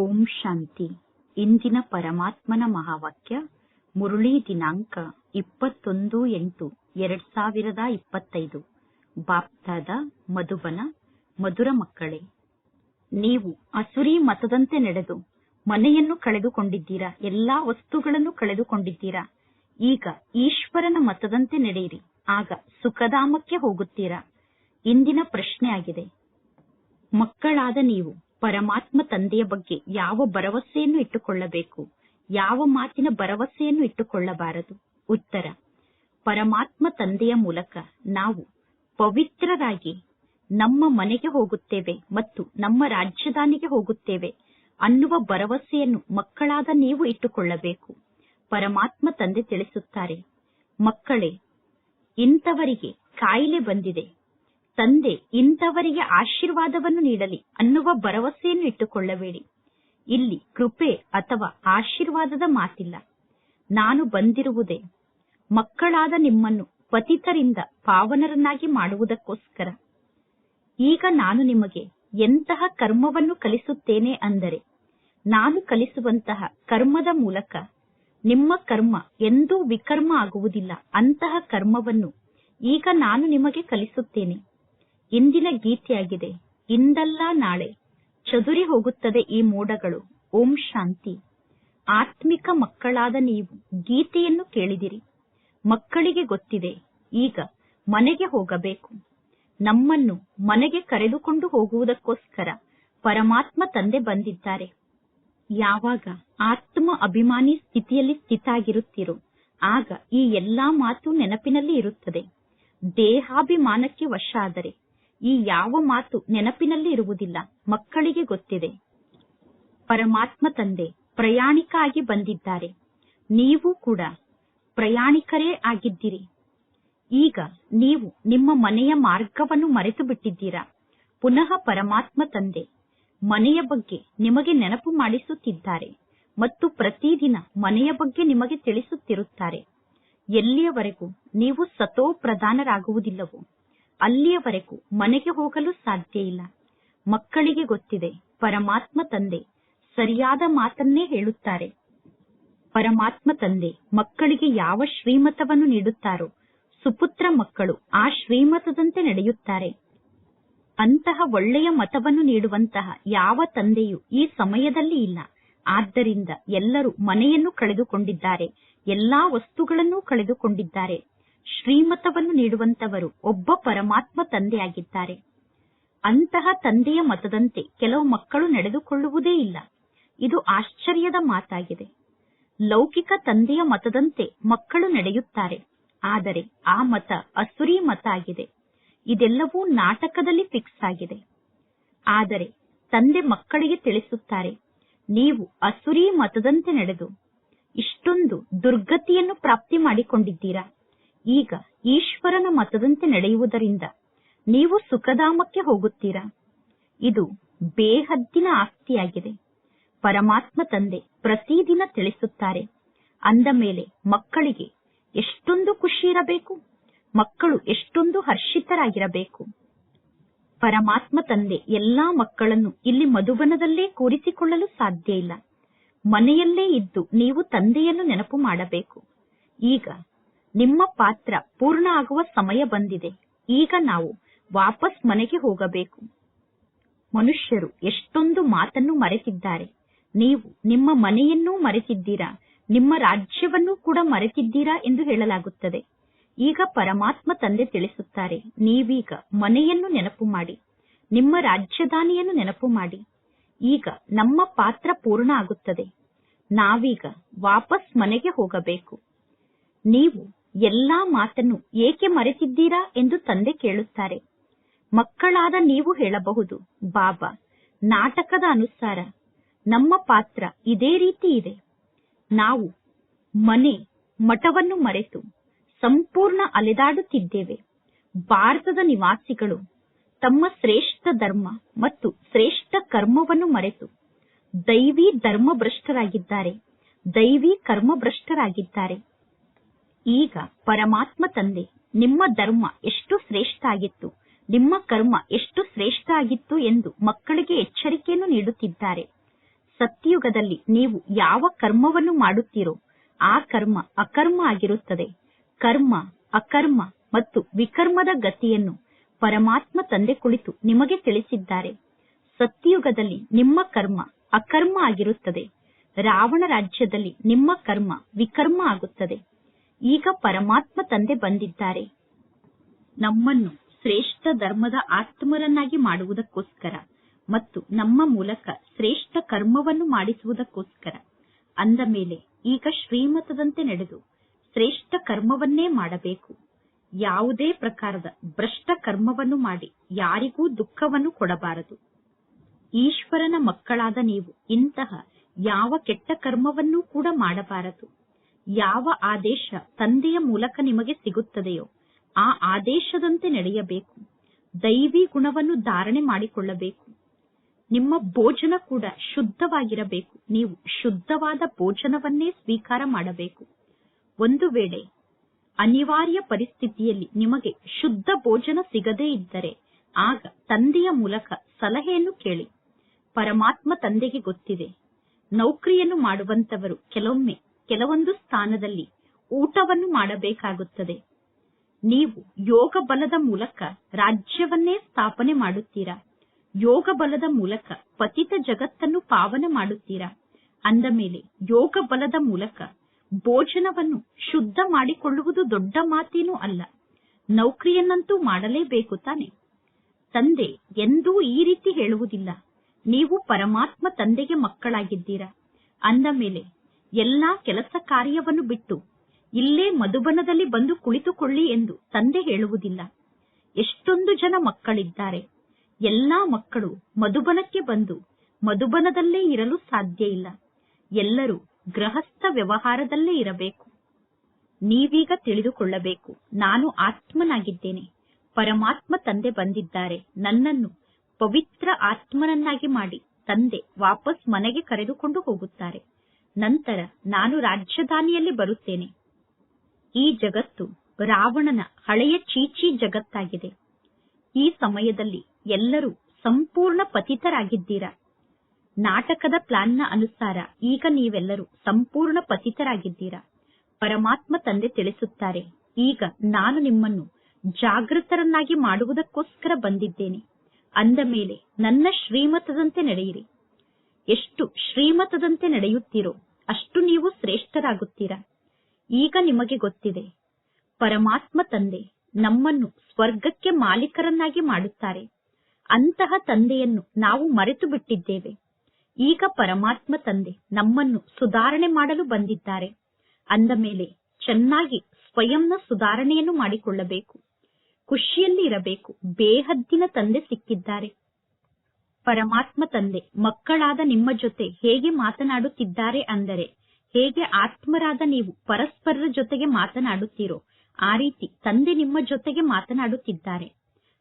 ಓಂ ಶಾಂತಿ. ಇಂದಿನ ಪರಮಾತ್ಮನ ಮಹಾವಾಕ್ಯ, ಮುರುಳಿ ದಿನಾಂಕ ಇಪ್ಪತ್ತೊಂದು ಎಂಟು, ಎರಡ್ ಸಾವಿರದ ಇಪ್ಪತ್ತೈದು. ಬಾಪ್ತಾದ ಮಧುಬನ, ಮಧುರ ಮಕ್ಕಳೇ, ನೀವು ಅಸುರಿ ಮತದಂತೆ ನಡೆದು, ಮನೆಯನ್ನು ಕಳೆದುಕೊಂಡಿದ್ದೀರಾ, ಎಲ್ಲಾ ವಸ್ತುಗಳನ್ನು ಕಳೆದುಕೊಂಡಿದ್ದೀರಾ, ಈಗ ಈಶ್ವರನ ಮತದಂತೆ ನಡೆಯಿರಿ, ಆಗ ಸುಖಧಾಮಕ್ಕೆ ಹೋಗುತ್ತೀರಾ. ಇಂದಿನ ಪ್ರಶ್ನೆ ಆಗಿದೆ ಮಕ್ಕಳಾದ ನೀವು ಪರಮಾತ್ಮ ತಂದೆಯ ಬಗ್ಗೆ ಯಾವ ಭರವಸೆಯನ್ನು ಇಟ್ಟುಕೊಳ್ಳಬೇಕು? ಯಾವ ಮಾತಿನ ಭರವಸೆಯನ್ನು ಇಟ್ಟುಕೊಳ್ಳಬಾರದು? ಉತ್ತರ, ಪರಮಾತ್ಮ ತಂದೆಯ ಮೂಲಕ ನಾವು ಪವಿತ್ರರಾಗಿ ನಮ್ಮ ಮನೆಗೆ ಹೋಗುತ್ತೇವೆ ಮತ್ತು ನಮ್ಮ ರಾಜಧಾನಿಗೆ ಹೋಗುತ್ತೇವೆ ಅನ್ನುವ ಭರವಸೆಯನ್ನು ಮಕ್ಕಳಾದ ನೀವು ಇಟ್ಟುಕೊಳ್ಳಬೇಕು. ಪರಮಾತ್ಮ ತಂದೆ ತಿಳಿಸುತ್ತಾರೆ, ಮಕ್ಕಳೇ, ಇಂಥವರಿಗೆ ಕಾಯಿಲೆ ಬಂದಿದೆ. ತಂದೆ ಇಂಥವರಿಗೆ ಆಶೀರ್ವಾದವನ್ನು ನೀಡಲಿ ಅನ್ನುವ ಭರವಸೆಯನ್ನು ಇಟ್ಟುಕೊಳ್ಳಬೇಡಿ. ಇಲ್ಲಿ ಕೃಪೆ ಅಥವಾ ಆಶೀರ್ವಾದದ ಮಾತಿಲ್ಲ. ನಾನು ಬಂದಿರುವುದೇ ಮಕ್ಕಳಾದ ನಿಮ್ಮನ್ನು ಪತಿತರಿಂದ ಪಾವನರನ್ನಾಗಿ ಮಾಡುವುದಕ್ಕೋಸ್ಕರ. ಈಗ ನಾನು ನಿಮಗೆ ಎಂತಹ ಕರ್ಮವನ್ನು ಕಲಿಸುತ್ತೇನೆ ಅಂದರೆ, ನಾನು ಕಲಿಸುವಂತಹ ಕರ್ಮದ ಮೂಲಕ ನಿಮ್ಮ ಕರ್ಮ ಎಂದೂ ವಿಕರ್ಮ ಆಗುವುದಿಲ್ಲ. ಅಂತಹ ಕರ್ಮವನ್ನು ಈಗ ನಾನು ನಿಮಗೆ ಕಲಿಸುತ್ತೇನೆ. ಇಂದಿನ ಗೀತೆಯಾಗಿದೆ. ಇಂದಲ್ಲ ನಾಳೆ. ಚದುರಿ ಹೋಗುತ್ತದೆ ಈ ಮೋಡಗಳು. ಓಂ ಶಾಂತಿ. ಆತ್ಮಿಕ ಮಕ್ಕಳಾದ ನೀವು ಗೀತೆಯನ್ನು ಕೇಳಿದಿರಿ. ಮಕ್ಕಳಿಗೆ ಗೊತ್ತಿದೆ. ಈಗ ಮನೆಗೆ ಹೋಗಬೇಕು. ನಮ್ಮನ್ನು ಮನೆಗೆ ಕರೆದುಕೊಂಡು ಹೋಗುವುದಕ್ಕೋಸ್ಕರ ಪರಮಾತ್ಮ ತಂದೆ ಬಂದಿದ್ದಾರೆ. ಯಾವಾಗ ಆತ್ಮ ಅಭಿಮಾನಿ ಸ್ಥಿತಿಯಲ್ಲಿ ಸ್ಥಿತಾಗಿರುತ್ತೀರೋ, ಆಗ ಈ ಎಲ್ಲಾ ಮಾತು ನೆನಪಿನಲ್ಲಿ ಇರುತ್ತದೆ. ದೇಹಾಭಿಮಾನಕ್ಕೆ ವಶ ಆದರೆ ಈ ಯಾವ ಮಾತು ನೆನಪಿನಲ್ಲಿ ಇರುವುದಿಲ್ಲ. ಮಕ್ಕಳಿಗೆ ಗೊತ್ತಿದೆ. ಪರಮಾತ್ಮ ತಂದೆ ಪ್ರಯಾಣಿಕ ಆಗಿ ಬಂದಿದ್ದಾರೆ. ನೀವು ಕೂಡ ಪ್ರಯಾಣಿಕರೇ ಆಗಿದ್ದೀರಿ. ಈಗ ನೀವು ನಿಮ್ಮ ಮನೆಯ ಮಾರ್ಗವನ್ನು ಮರೆತು ಬಿಟ್ಟಿದ್ದೀರಾ ಪುನಃ ಪರಮಾತ್ಮ ತಂದೆ, ಮನೆಯ ಬಗ್ಗೆ ನಿಮಗೆ ನೆನಪು ಮಾಡಿಸುತ್ತಿದ್ದಾರೆ ಮತ್ತು ಪ್ರತಿದಿನ ಮನೆಯ ಬಗ್ಗೆ ನಿಮಗೆ ತಿಳಿಸುತ್ತಿರುತ್ತಾರೆ. ಎಲ್ಲಿಯವರೆಗೂ ನೀವು ಸತೋ ಪ್ರಧಾನರಾಗುವುದಿಲ್ಲವೋ ಅಲ್ಲಿಯವರೆಗೂ ಮನೆಗೆ ಹೋಗಲು ಸಾಧ್ಯ ಇಲ್ಲ. ಮಕ್ಕಳಿಗೆ ಗೊತ್ತಿದೆ, ಪರಮಾತ್ಮ ತಂದೆ ಸರಿಯಾದ ಮಾತನ್ನೇ ಹೇಳುತ್ತಾರೆ. ಪರಮಾತ್ಮ ತಂದೆ ಮಕ್ಕಳಿಗೆ ಯಾವ ಶ್ರೀಮತವನ್ನು ನೀಡುತ್ತಾರೋ, ಸುಪುತ್ರ ಮಕ್ಕಳು ಆ ಶ್ರೀಮತದಂತೆ ನಡೆಯುತ್ತಾರೆ. ಅಂತಹ ಒಳ್ಳೆಯ ಮತವನ್ನು ನೀಡುವಂತಹ ಯಾವ ತಂದೆಯೂ ಈ ಸಮಯದಲ್ಲಿ ಇಲ್ಲ. ಆದ್ದರಿಂದ ಎಲ್ಲರೂ ಮನೆಯನ್ನು ಕಳೆದುಕೊಂಡಿದ್ದಾರೆ, ಎಲ್ಲಾ ವಸ್ತುಗಳನ್ನೂ ಕಳೆದುಕೊಂಡಿದ್ದಾರೆ. ಶ್ರೀಮತವನ್ನು ನೀಡುವಂತವರು ಒಬ್ಬ ಪರಮಾತ್ಮ ತಂದೆಯಾಗಿದ್ದಾರೆ. ಅಂತಹ ತಂದೆಯ ಮತದಂತೆ ಕೆಲವು ಮಕ್ಕಳು ನಡೆದುಕೊಳ್ಳುವುದೇ ಇಲ್ಲ. ಇದು ಆಶ್ಚರ್ಯದ ಮಾತಾಗಿದೆ. ಲೌಕಿಕ ತಂದೆಯ ಮತದಂತೆ ಮಕ್ಕಳು ನಡೆಯುತ್ತಾರೆ. ಆದರೆ ಆ ಮತ ಅಸುರಿ ಮತ ಆಗಿದೆ. ಇದೆಲ್ಲವೂ ನಾಟಕದಲ್ಲಿ ಫಿಕ್ಸ್ ಆಗಿದೆ. ಆದರೆ ತಂದೆ ಮಕ್ಕಳಿಗೆ ತಿಳಿಸುತ್ತಾರೆ, ನೀವು ಅಸುರಿ ಮತದಂತೆ ನಡೆದು ಇಷ್ಟೊಂದು ದುರ್ಗತಿಯನ್ನು ಪ್ರಾಪ್ತಿ ಮಾಡಿಕೊಂಡಿದ್ದೀರಾ? ಈಗ ಈಶ್ವರನ ಮತದಂತೆ ನಡೆಯುವುದರಿಂದ ನೀವು ಸುಖಧಾಮಕ್ಕೆ ಹೋಗುತ್ತೀರಾ? ಇದು ಬೇಹದ್ದಿನ ಆಸ್ತಿಯಾಗಿದೆ. ಪರಮಾತ್ಮ ತಂದೆ ಪ್ರತಿದಿನ ತಿಳಿಸುತ್ತಾರೆ, ಅಂದ ಮೇಲೆ ಮಕ್ಕಳಿಗೆ ಎಷ್ಟೊಂದು ಖುಷಿ ಇರಬೇಕು ಮಕ್ಕಳು ಎಷ್ಟೊಂದು ಹರ್ಷಿತರಾಗಿರಬೇಕು. ಪರಮಾತ್ಮ ತಂದೆ ಎಲ್ಲಾ ಮಕ್ಕಳನ್ನು ಇಲ್ಲಿ ಮಧುಬನದಲ್ಲೇ ಕೂರಿಸಿಕೊಳ್ಳಲು ಸಾಧ್ಯ ಇಲ್ಲ. ಮನೆಯಲ್ಲೇ ಇದ್ದು ನೀವು ತಂದೆಯನ್ನು ನೆನಪು ಮಾಡಬೇಕು. ಈಗ ನಿಮ್ಮ ಪಾತ್ರ ಪೂರ್ಣ ಆಗುವ ಸಮಯ ಬಂದಿದೆ. ಈಗ ನಾವು ವಾಪಸ್ ಮನೆಗೆ ಹೋಗಬೇಕು. ಮನುಷ್ಯರು ಎಷ್ಟೊಂದು ಮಾತನ್ನು ಮರೆತಿದ್ದಾರೆ. ನೀವು ನಿಮ್ಮ ಮನೆಯನ್ನೂ ಮರೆತಿದ್ದೀರಾ? ನಿಮ್ಮ ರಾಜ್ಯವನ್ನೂ ಕೂಡ ಮರೆತಿದ್ದೀರಾ ಎಂದು ಹೇಳಲಾಗುತ್ತದೆ. ಈಗ ಪರಮಾತ್ಮ ತಂದೆ ತಿಳಿಸುತ್ತಾರೆ, ನೀವೀಗ ಮನೆಯನ್ನು ನೆನಪು ಮಾಡಿ. ನಿಮ್ಮ ರಾಜ್ಯಧಾನಿಯನ್ನು ನೆನಪು ಮಾಡಿ. ಈಗ ನಮ್ಮ ಪಾತ್ರ ಪೂರ್ಣ ಆಗುತ್ತದೆ ನಾವೀಗ ವಾಪಸ್ ಮನೆಗೆ ಹೋಗಬೇಕು. ನೀವು ಎಲ್ಲಾ ಮಾತನ್ನು ಏಕೆ ಮರೆತಿದ್ದೀರಾ ಎಂದು ತಂದೆ ಕೇಳುತ್ತಾರೆ. ಮಕ್ಕಳಾದ ನೀವು ಹೇಳಬಹುದು, ಬಾಬಾ, ನಾಟಕದ ಅನುಸಾರ ನಮ್ಮ ಪಾತ್ರ ಇದೇ ರೀತಿ ಇದೆ. ನಾವು ಮನೆ ಮಠವನ್ನು ಮರೆತು ಸಂಪೂರ್ಣ ಅಲೆದಾಡುತ್ತಿದ್ದೇವೆ. ಭಾರತದ ನಿವಾಸಿಗಳು ತಮ್ಮ ಶ್ರೇಷ್ಠ ಧರ್ಮ ಮತ್ತು ಶ್ರೇಷ್ಠ ಕರ್ಮವನ್ನು ಮರೆತು ದೈವಿ ಧರ್ಮಭ್ರಷ್ಟರಾಗಿದ್ದಾರೆ, ದೈವಿ ಕರ್ಮಭ್ರಷ್ಟರಾಗಿದ್ದಾರೆ. ಈಗ ಪರಮಾತ್ಮ ತಂದೆ, ನಿಮ್ಮ ಧರ್ಮ ಎಷ್ಟು ಶ್ರೇಷ್ಠ ಆಗಿತ್ತು ನಿಮ್ಮ ಕರ್ಮ ಎಷ್ಟು ಶ್ರೇಷ್ಠ ಆಗಿತ್ತು ಎಂದು ಮಕ್ಕಳಿಗೆ ಎಚ್ಚರಿಕೆಯನ್ನು ನೀಡುತ್ತಿದ್ದಾರೆ. ಸತ್ಯಯುಗದಲ್ಲಿ ನೀವು ಯಾವ ಕರ್ಮವನ್ನು ಮಾಡುತ್ತೀರೋ, ಆ ಕರ್ಮ ಅಕರ್ಮ ಆಗಿರುತ್ತದೆ. ಕರ್ಮ ಅಕರ್ಮ ಮತ್ತು ವಿಕರ್ಮದ ಗತಿಯನ್ನು ಪರಮಾತ್ಮ ತಂದೆ ಕುಳಿತು ನಿಮಗೆ ತಿಳಿಸಿದ್ದಾರೆ. ಸತ್ಯಯುಗದಲ್ಲಿ ನಿಮ್ಮ ಕರ್ಮ ಅಕರ್ಮ ಆಗಿರುತ್ತದೆ. ರಾವಣ ರಾಜ್ಯದಲ್ಲಿ ನಿಮ್ಮ ಕರ್ಮ ವಿಕರ್ಮ ಆಗುತ್ತದೆ. ಈಗ ಪರಮಾತ್ಮ ತಂದೆ ಬಂದಿದ್ದಾರೆ. ನಮ್ಮನ್ನು ಶ್ರೇಷ್ಠ ಧರ್ಮದ ಆತ್ಮರನ್ನಾಗಿ ಮಾಡುವುದಕ್ಕೋಸ್ಕರ ಮತ್ತು ನಮ್ಮ ಮೂಲಕ ಶ್ರೇಷ್ಠ ಕರ್ಮವನ್ನು ಮಾಡಿಸುವುದಕ್ಕೋಸ್ಕರ ಅಂದ ಮೇಲೆ ಈಗ ಶ್ರೀಮತದಂತೆ ನಡೆದು ಶ್ರೇಷ್ಠ ಕರ್ಮವನ್ನೇ ಮಾಡಬೇಕು. ಯಾವುದೇ ಪ್ರಕಾರದ ಭ್ರಷ್ಟ ಕರ್ಮವನ್ನು ಮಾಡಿ ಯಾರಿಗೂ ದುಃಖವನ್ನು ಕೊಡಬಾರದು. ಈಶ್ವರನ ಮಕ್ಕಳಾದ ನೀವು ಇಂತಹ ಯಾವ ಕೆಟ್ಟ ಕರ್ಮವನ್ನೂ ಕೂಡ ಮಾಡಬಾರದು. ಯಾವ ಆದೇಶ ತಂದೆಯ ಮೂಲಕ ನಿಮಗೆ ಸಿಗುತ್ತದೆಯೋ ಆ ಆದೇಶದಂತೆ ನಡೆಯಬೇಕು. ದೈವಿ ಗುಣವನ್ನು ಧಾರಣೆ ಮಾಡಿಕೊಳ್ಳಬೇಕು. ನಿಮ್ಮ ಭೋಜನ ಕೂಡ ಶುದ್ಧವಾಗಿರಬೇಕು. ನೀವು ಶುದ್ಧವಾದ ಭೋಜನವನ್ನೇ ಸ್ವೀಕಾರ ಮಾಡಬೇಕು. ಒಂದು ವೇಳೆ ಅನಿವಾರ್ಯ ಪರಿಸ್ಥಿತಿಯಲ್ಲಿ ನಿಮಗೆ ಶುದ್ಧ ಭೋಜನ ಸಿಗದೇ ಇದ್ದರೆ ಆಗ ತಂದೆಯ ಮೂಲಕ ಸಲಹೆಯನ್ನು ಕೇಳಿ. ಪರಮಾತ್ಮ ತಂದೆಗೆ ಗೊತ್ತಿದೆ. ನೌಕರಿಯನ್ನು ಮಾಡುವಂತವರು ಕೆಲವೊಮ್ಮೆ ಕೆಲವೊಂದು ಸ್ಥಾನದಲ್ಲಿ ಊಟವನ್ನು ಮಾಡಬೇಕಾಗುತ್ತದೆ. ನೀವು ಯೋಗ ಬಲದ ಮೂಲಕ ರಾಜ್ಯವನ್ನೇ ಸ್ಥಾಪನೆ ಮಾಡುತ್ತೀರಾ? ಯೋಗ ಬಲದ ಮೂಲಕ ಪತಿತ ಜಗತ್ತನ್ನು ಪಾವನ ಮಾಡುತ್ತೀರಾ? ಅಂದ ಮೇಲೆ ಯೋಗ ಬಲದ ಮೂಲಕ ಭೋಜನವನ್ನು ಶುದ್ಧ ಮಾಡಿಕೊಳ್ಳುವುದು ದೊಡ್ಡ ಮಾತೇನೂ ಅಲ್ಲ. ನೌಕರಿಯನ್ನಂತೂ ಮಾಡಲೇಬೇಕು ತಾನೆ. ತಂದೆ ಎಂದೂ ಈ ರೀತಿ ಹೇಳುವುದಿಲ್ಲ. ನೀವು ಪರಮಾತ್ಮ ತಂದೆಗೆ ಮಕ್ಕಳಾಗಿದ್ದೀರಾ? ಅಂದ ಮೇಲೆ ಎಲ್ಲಾ ಕೆಲಸ ಕಾರ್ಯವನ್ನು ಬಿಟ್ಟು ಇಲ್ಲೇ ಮಧುಬನದಲ್ಲಿ ಬಂದು ಕುಳಿತುಕೊಳ್ಳಿ ಎಂದು ತಂದೆ ಹೇಳುವುದಿಲ್ಲ. ಎಷ್ಟೊಂದು ಜನ ಮಕ್ಕಳಿದ್ದಾರೆ. ಎಲ್ಲಾ ಮಕ್ಕಳು ಮಧುಬನಕ್ಕೆ ಬಂದು ಮಧುಬನದಲ್ಲೇ ಇರಲು ಸಾಧ್ಯ ಇಲ್ಲ. ಎಲ್ಲರೂ ಗೃಹಸ್ಥ ವ್ಯವಹಾರದಲ್ಲೇ ಇರಬೇಕು. ನೀವೀಗ ತಿಳಿದುಕೊಳ್ಳಬೇಕು. ನಾನು ಆತ್ಮನಾಗಿದ್ದೇನೆ. ಪರಮಾತ್ಮ ತಂದೆ ಬಂದಿದ್ದಾರೆ. ನನ್ನನ್ನು ಪವಿತ್ರ ಆತ್ಮನನ್ನಾಗಿ ಮಾಡಿ ತಂದೆ ವಾಪಸ್ ಮನೆಗೆ ಕರೆದುಕೊಂಡು ಹೋಗುತ್ತಾರೆ. ನಂತರ ನಾನು ರಾಜಧಾನಿಯಲ್ಲಿ ಬರುತ್ತೇನೆ. ಈ ಜಗತ್ತು ರಾವಣನ ಹಳೆಯ ಚೀಚಿ ಜಗತ್ತಾಗಿದೆ. ಈ ಸಮಯದಲ್ಲಿ ಎಲ್ಲರೂ ಸಂಪೂರ್ಣ ಪತಿತರಾಗಿದ್ದೀರಾ. ನಾಟಕದ ಪ್ಲಾನ್ನ ಅನುಸಾರ ಈಗ ನೀವೆಲ್ಲರೂ ಸಂಪೂರ್ಣ ಪತಿತರಾಗಿದ್ದೀರಾ. ಪರಮಾತ್ಮ ತಂದೆ ತಿಳಿಸುತ್ತಾರೆ, ಈಗ ನಾನು ನಿಮ್ಮನ್ನು ಜಾಗೃತರನ್ನಾಗಿ ಮಾಡುವುದಕ್ಕೋಸ್ಕರ ಬಂದಿದ್ದೇನೆ. ಅಂದ ಮೇಲೆ ನನ್ನ ಶ್ರೀಮತದಂತೆ ನಡೆಯಿರಿ. ಎಷ್ಟು ಶ್ರೀಮತದಂತೆ ನಡೆಯುತ್ತೀರೋ ಅಷ್ಟು ನೀವು ಶ್ರೇಷ್ಠರಾಗುತ್ತೀರಾ. ಈಗ ನಿಮಗೆ ಗೊತ್ತಿದೆ. ಪರಮಾತ್ಮ ತಂದೆ ನಮ್ಮನ್ನು ಸ್ವರ್ಗಕ್ಕೆ ಮಾಲೀಕರನ್ನಾಗಿ ಮಾಡುತ್ತಾರೆ. ಅಂತಹ ತಂದೆಯನ್ನು ನಾವು ಮರೆತು ಬಿಟ್ಟಿದ್ದೇವೆ. ಈಗ ಪರಮಾತ್ಮ ತಂದೆ ನಮ್ಮನ್ನು ಸುಧಾರಣೆ ಮಾಡಲು ಬಂದಿದ್ದಾರೆ. ಅಂದ ಮೇಲೆ ಚೆನ್ನಾಗಿ ಸ್ವಯಂನ ಸುಧಾರಣೆಯನ್ನು ಮಾಡಿಕೊಳ್ಳಬೇಕು. ಖುಷಿಯಲ್ಲಿ ಇರಬೇಕು. ಬೇಹದ್ದಿನ ತಂದೆ ಸಿಕ್ಕಿದ್ದಾರೆ. ಪರಮಾತ್ಮ ತಂದೆ, ಮಕ್ಕಳಾದ ನಿಮ್ಮ ಜೊತೆ ಹೇಗೆ ಮಾತನಾಡುತ್ತಿದ್ದಾರೆ ಅಂದರೆ, ಹೇಗೆ ಆತ್ಮರಾದ ನೀವು ಪರಸ್ಪರರ ಜೊತೆಗೆ ಮಾತನಾಡುತ್ತೀರೋ, ಆ ರೀತಿ ತಂದೆ ನಿಮ್ಮ ಜೊತೆಗೆ ಮಾತನಾಡುತ್ತಿದ್ದಾರೆ.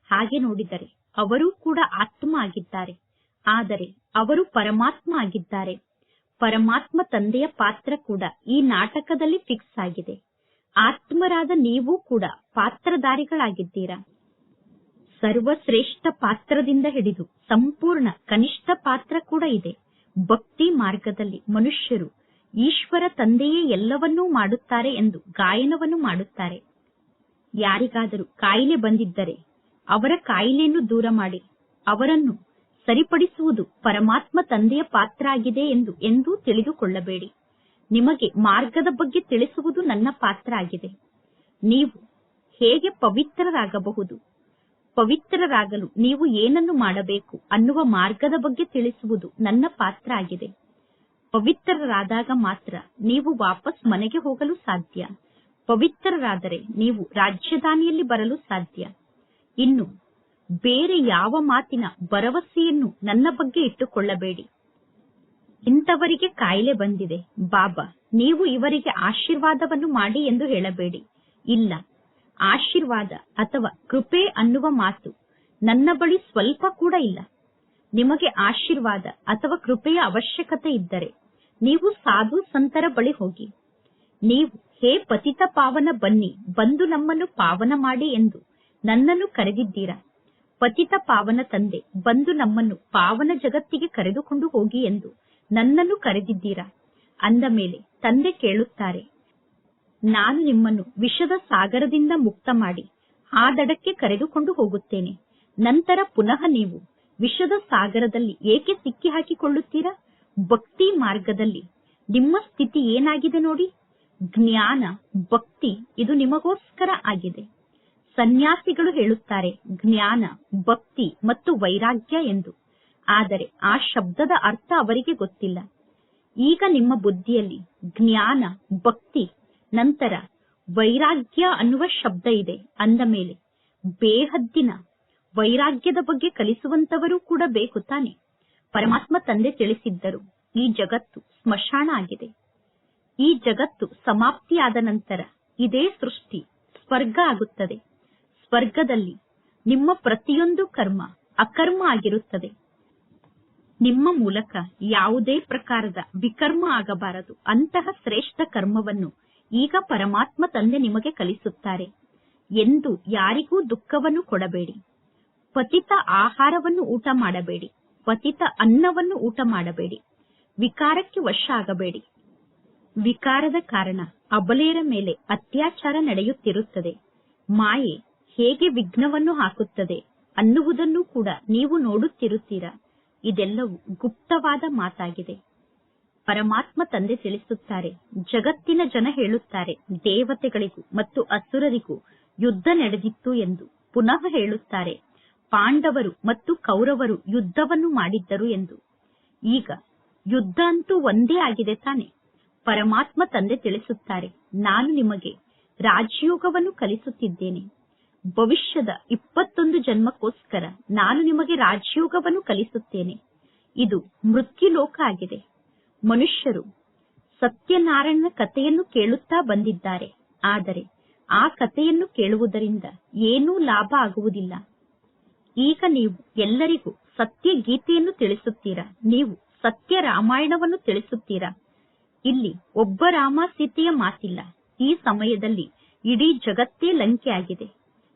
ಹಾಗೆ ನೋಡಿದರೆ ಅವರೂ ಕೂಡ ಆತ್ಮ ಆಗಿದ್ದಾರೆ. ಆದರೆ ಅವರು ಪರಮಾತ್ಮ ಆಗಿದ್ದಾರೆ. ಪರಮಾತ್ಮ ತಂದೆಯ ಪಾತ್ರ ಕೂಡ ಈ ನಾಟಕದಲ್ಲಿ ಫಿಕ್ಸ್ ಆಗಿದೆ. ಆತ್ಮರಾದ ನೀವು ಕೂಡ ಪಾತ್ರಧಾರಿಗಳಾಗಿದ್ದೀರಾ? ಸರ್ವಶ್ರೇಷ್ಠ ಪಾತ್ರದಿಂದ ಹಿಡಿದು ಸಂಪೂರ್ಣ ಕನಿಷ್ಠ ಪಾತ್ರ ಕೂಡ ಇದೆ. ಭಕ್ತಿ ಮಾರ್ಗದಲ್ಲಿ ಮನುಷ್ಯರು ಈಶ್ವರ ತಂದೆಯೇ ಎಲ್ಲವನ್ನೂ ಮಾಡುತ್ತಾರೆ ಎಂದು ಗಾಯನವನ್ನು ಮಾಡುತ್ತಾರೆ. ಯಾರಿಗಾದರೂ ಕಾಯಿಲೆ ಬಂದಿದ್ದರೆ ಅವರ ಕಾಯಿಲೆಯನ್ನು ದೂರ ಮಾಡಿ, ಅವರನ್ನು ಸರಿಪಡಿಸುವುದು ಪರಮಾತ್ಮ ತಂದೆಯ ಪಾತ್ರ ಆಗಿದೆ ಎಂದು ಎಂದೂ ತಿಳಿದುಕೊಳ್ಳಬೇಡಿ. ನಿಮಗೆ ಮಾರ್ಗದ ಬಗ್ಗೆ ತಿಳಿಸುವುದು ನನ್ನ ಪಾತ್ರ ಆಗಿದೆ ನೀವು ಹೇಗೆ ಪವಿತ್ರರಾಗಬಹುದು? ಪವಿತ್ರರಾಗಲು ನೀವು ಏನನ್ನು ಮಾಡಬೇಕು ಅನ್ನುವ ಮಾರ್ಗದ ಬಗ್ಗೆ ತಿಳಿಸುವುದು ನನ್ನ ಪಾತ್ರ ಆಗಿದೆ. ಪವಿತ್ರರಾದಾಗ ಮಾತ್ರ ನೀವು ವಾಪಸ್ ಮನೆಗೆ ಹೋಗಲು ಸಾಧ್ಯ. ಪವಿತ್ರರಾದರೆ ನೀವು ರಾಜಧಾನಿಯಲ್ಲಿ ಬರಲು ಸಾಧ್ಯ. ಇನ್ನು, ಬೇರೆ ಯಾವ ಮಾತಿನ ಭರವಸೆಯನ್ನು ನನ್ನ ಬಗ್ಗೆ ಇಟ್ಟುಕೊಳ್ಳಬೇಡಿ. ಇಂಥವರಿಗೆ ಕಾಯಿಲೆ ಬಂದಿದೆ. ಬಾಬಾ, ನೀವು ಇವರಿಗೆ ಆಶೀರ್ವಾದವನ್ನು ಮಾಡಿ ಎಂದು ಹೇಳಬೇಡಿ. ಇಲ್ಲ ಆಶೀರ್ವಾದ ಅಥವಾ ಕೃಪೆ ಅನ್ನುವ ಮಾತು ನನ್ನ ಬಳಿ ಸ್ವಲ್ಪ ಕೂಡ ಇಲ್ಲ. ನಿಮಗೆ ಆಶೀರ್ವಾದ ಅಥವಾ ಕೃಪೆಯ ಅವಶ್ಯಕತೆ ಇದ್ದರೆ ನೀವು ಸಾಧು ಸಂತರ ಬಳಿ ಹೋಗಿ. ನೀವು, ಹೇ ಪತಿತ ಪಾವನ ಬನ್ನಿ, ಬಂದು ನಮ್ಮನ್ನು ಪಾವನ ಮಾಡಿ ಎಂದು ನನ್ನನ್ನು ಕರೆದಿದ್ದೀರಾ? ಪತಿತ ಪಾವನ ತಂದೆ, ಬಂದು ನಮ್ಮನ್ನು ಪಾವನ ಜಗತ್ತಿಗೆ ಕರೆದುಕೊಂಡು ಹೋಗಿ ಎಂದು ನನ್ನನ್ನು ಕರೆದಿದ್ದೀರಾ? ಅಂದ ಮೇಲೆ ತಂದೆ ಕೇಳುತ್ತಾರೆ ನಾನು ನಿಮ್ಮನ್ನು ವಿಷದ ಸಾಗರದಿಂದ ಮುಕ್ತ ಮಾಡಿ ಆ ದಡಕ್ಕೆ ಕರೆದುಕೊಂಡು ಹೋಗುತ್ತೇನೆ. ನಂತರ ಪುನಃ ನೀವು ವಿಷದ ಸಾಗರದಲ್ಲಿ ಏಕೆ ಸಿಕ್ಕಿ ಹಾಕಿಕೊಳ್ಳುತ್ತೀರಾ ಭಕ್ತಿ ಮಾರ್ಗದಲ್ಲಿ. ನಿಮ್ಮ ಸ್ಥಿತಿ ಏನಾಗಿದೆ ನೋಡಿ? ಜ್ಞಾನ, ಭಕ್ತಿ, ಇದು ನಿಮಗೋಸ್ಕರ ಆಗಿದೆ. ಸನ್ಯಾಸಿಗಳು ಹೇಳುತ್ತಾರೆ, ಜ್ಞಾನ, ಭಕ್ತಿ ಮತ್ತು ವೈರಾಗ್ಯ ಎಂದು. ಆದರೆ ಆ ಶಬ್ದದ ಅರ್ಥ ಅವರಿಗೆ ಗೊತ್ತಿಲ್ಲ. ಈಗ ನಿಮ್ಮ ಬುದ್ಧಿಯಲ್ಲಿ ಜ್ಞಾನ, ಭಕ್ತಿ ನಂತರ ವೈರಾಗ್ಯ ಅನ್ನುವ ಶಬ್ದ ಇದೆ ಅಂದ ಮೇಲೆ ಬೇಹದ್ದಿನ ವೈರಾಗ್ಯದ ಬಗ್ಗೆ ಕಲಿಸುವಂತವರು ಕೂಡ ಬೇಕು ತಾನೆ. ಪರಮಾತ್ಮ ತಂದೆ ತಿಳಿಸಿದ್ದರು, ಈ ಜಗತ್ತು ಸ್ಮಶಾನ ಆಗಿದೆ. ಈ ಜಗತ್ತು ಸಮಾಪ್ತಿಯಾದ ನಂತರ ಇದೇ ಸೃಷ್ಟಿ, ಸ್ವರ್ಗ ಆಗುತ್ತದೆ. ಸ್ವರ್ಗದಲ್ಲಿ ನಿಮ್ಮ ಪ್ರತಿಯೊಂದು ಕರ್ಮ ಅಕರ್ಮ ಆಗಿರುತ್ತದೆ. ನಿಮ್ಮ ಮೂಲಕ ಯಾವುದೇ ಪ್ರಕಾರದ ವಿಕರ್ಮ ಆಗಬಾರದು. ಅಂತಹ ಶ್ರೇಷ್ಠ ಕರ್ಮವನ್ನು ಈಗ ಪರಮಾತ್ಮ ತಂದೆ ನಿಮಗೆ ಕಲಿಸುತ್ತಾರೆ. ಎಂದು ಯಾರಿಗೂ ದುಃಖವನ್ನು ಕೊಡಬೇಡಿ. ಪತಿತ ಆಹಾರವನ್ನು ಊಟ ಮಾಡಬೇಡಿ. ಪತಿತ ಅನ್ನವನ್ನು ಊಟ ಮಾಡಬೇಡಿ. ವಿಕಾರಕ್ಕೆ ವಶ ಆಗಬೇಡಿ ವಿಕಾರದ ಕಾರಣ ಅಬಲೆಯರ ಮೇಲೆ ಅತ್ಯಾಚಾರ ನಡೆಯುತ್ತಿರುತ್ತದೆ. ಮಾಯೆ ಹೇಗೆ ವಿಘ್ನವನ್ನು ಹಾಕುತ್ತದೆ ಅನ್ನುವುದನ್ನು ಕೂಡ ನೀವು ನೋಡುತ್ತಿರುತ್ತೀರಾ? ಇದೆಲ್ಲವೂ ಗುಪ್ತವಾದ ಮಾತಾಗಿದೆ. ಪರಮಾತ್ಮ ತಂದೆ ತಿಳಿಸುತ್ತಾರೆ. ಜಗತ್ತಿನ ಜನ ಹೇಳುತ್ತಾರೆ, ದೇವತೆಗಳಿಗೂ ಮತ್ತು ಅಸುರರಿಗೂ ಯುದ್ಧ ನಡೆದಿತ್ತು ಎಂದು ಪುನಃ ಹೇಳುತ್ತಾರೆ. ಪಾಂಡವರು ಮತ್ತು ಕೌರವರು ಯುದ್ಧವನ್ನು ಮಾಡಿದ್ದರು ಎಂದು. ಈಗ ಯುದ್ಧ ಅಂತೂ ಒಂದೇ ಆಗಿದೆ ತಾನೆ. ಪರಮಾತ್ಮ ತಂದೆ ತಿಳಿಸುತ್ತಾರೆ, ನಾನು ನಿಮಗೆ ರಾಜಯೋಗವನ್ನು ಕಲಿಸುತ್ತಿದ್ದೇನೆ. ಭವಿಷ್ಯದ ಇಪ್ಪತ್ತೊಂದು ಜನ್ಮಕ್ಕೋಸ್ಕರ ನಾನು ನಿಮಗೆ ರಾಜಯೋಗವನ್ನು ಕಲಿಸುತ್ತೇನೆ. ಇದು ಮೃತ್ಯುಲೋಕ ಆಗಿದೆ. ಮನುಷ್ಯರು ಸತ್ಯನಾರಾಯಣನ ಕಥೆಯನ್ನು ಕೇಳುತ್ತಾ ಬಂದಿದ್ದಾರೆ. ಆದರೆ ಆ ಕಥೆಯನ್ನು ಕೇಳುವುದರಿಂದ ಏನೂ ಲಾಭ ಆಗುವುದಿಲ್ಲ. ಈಗ ನೀವು ಎಲ್ಲರಿಗೂ ಸತ್ಯ ಗೀತೆಯನ್ನು ತಿಳಿಸುತ್ತೀರಾ? ನೀವು ಸತ್ಯ ರಾಮಾಯಣವನ್ನು ತಿಳಿಸುತ್ತೀರಾ? ಇಲ್ಲಿ ಒಬ್ಬ ರಾಮ ಸೀತೆಯ ಮಾತಿಲ್ಲ. ಈ ಸಮಯದಲ್ಲಿ ಇಡೀ ಜಗತ್ತೇ ಲಂಕೆ ಆಗಿದೆ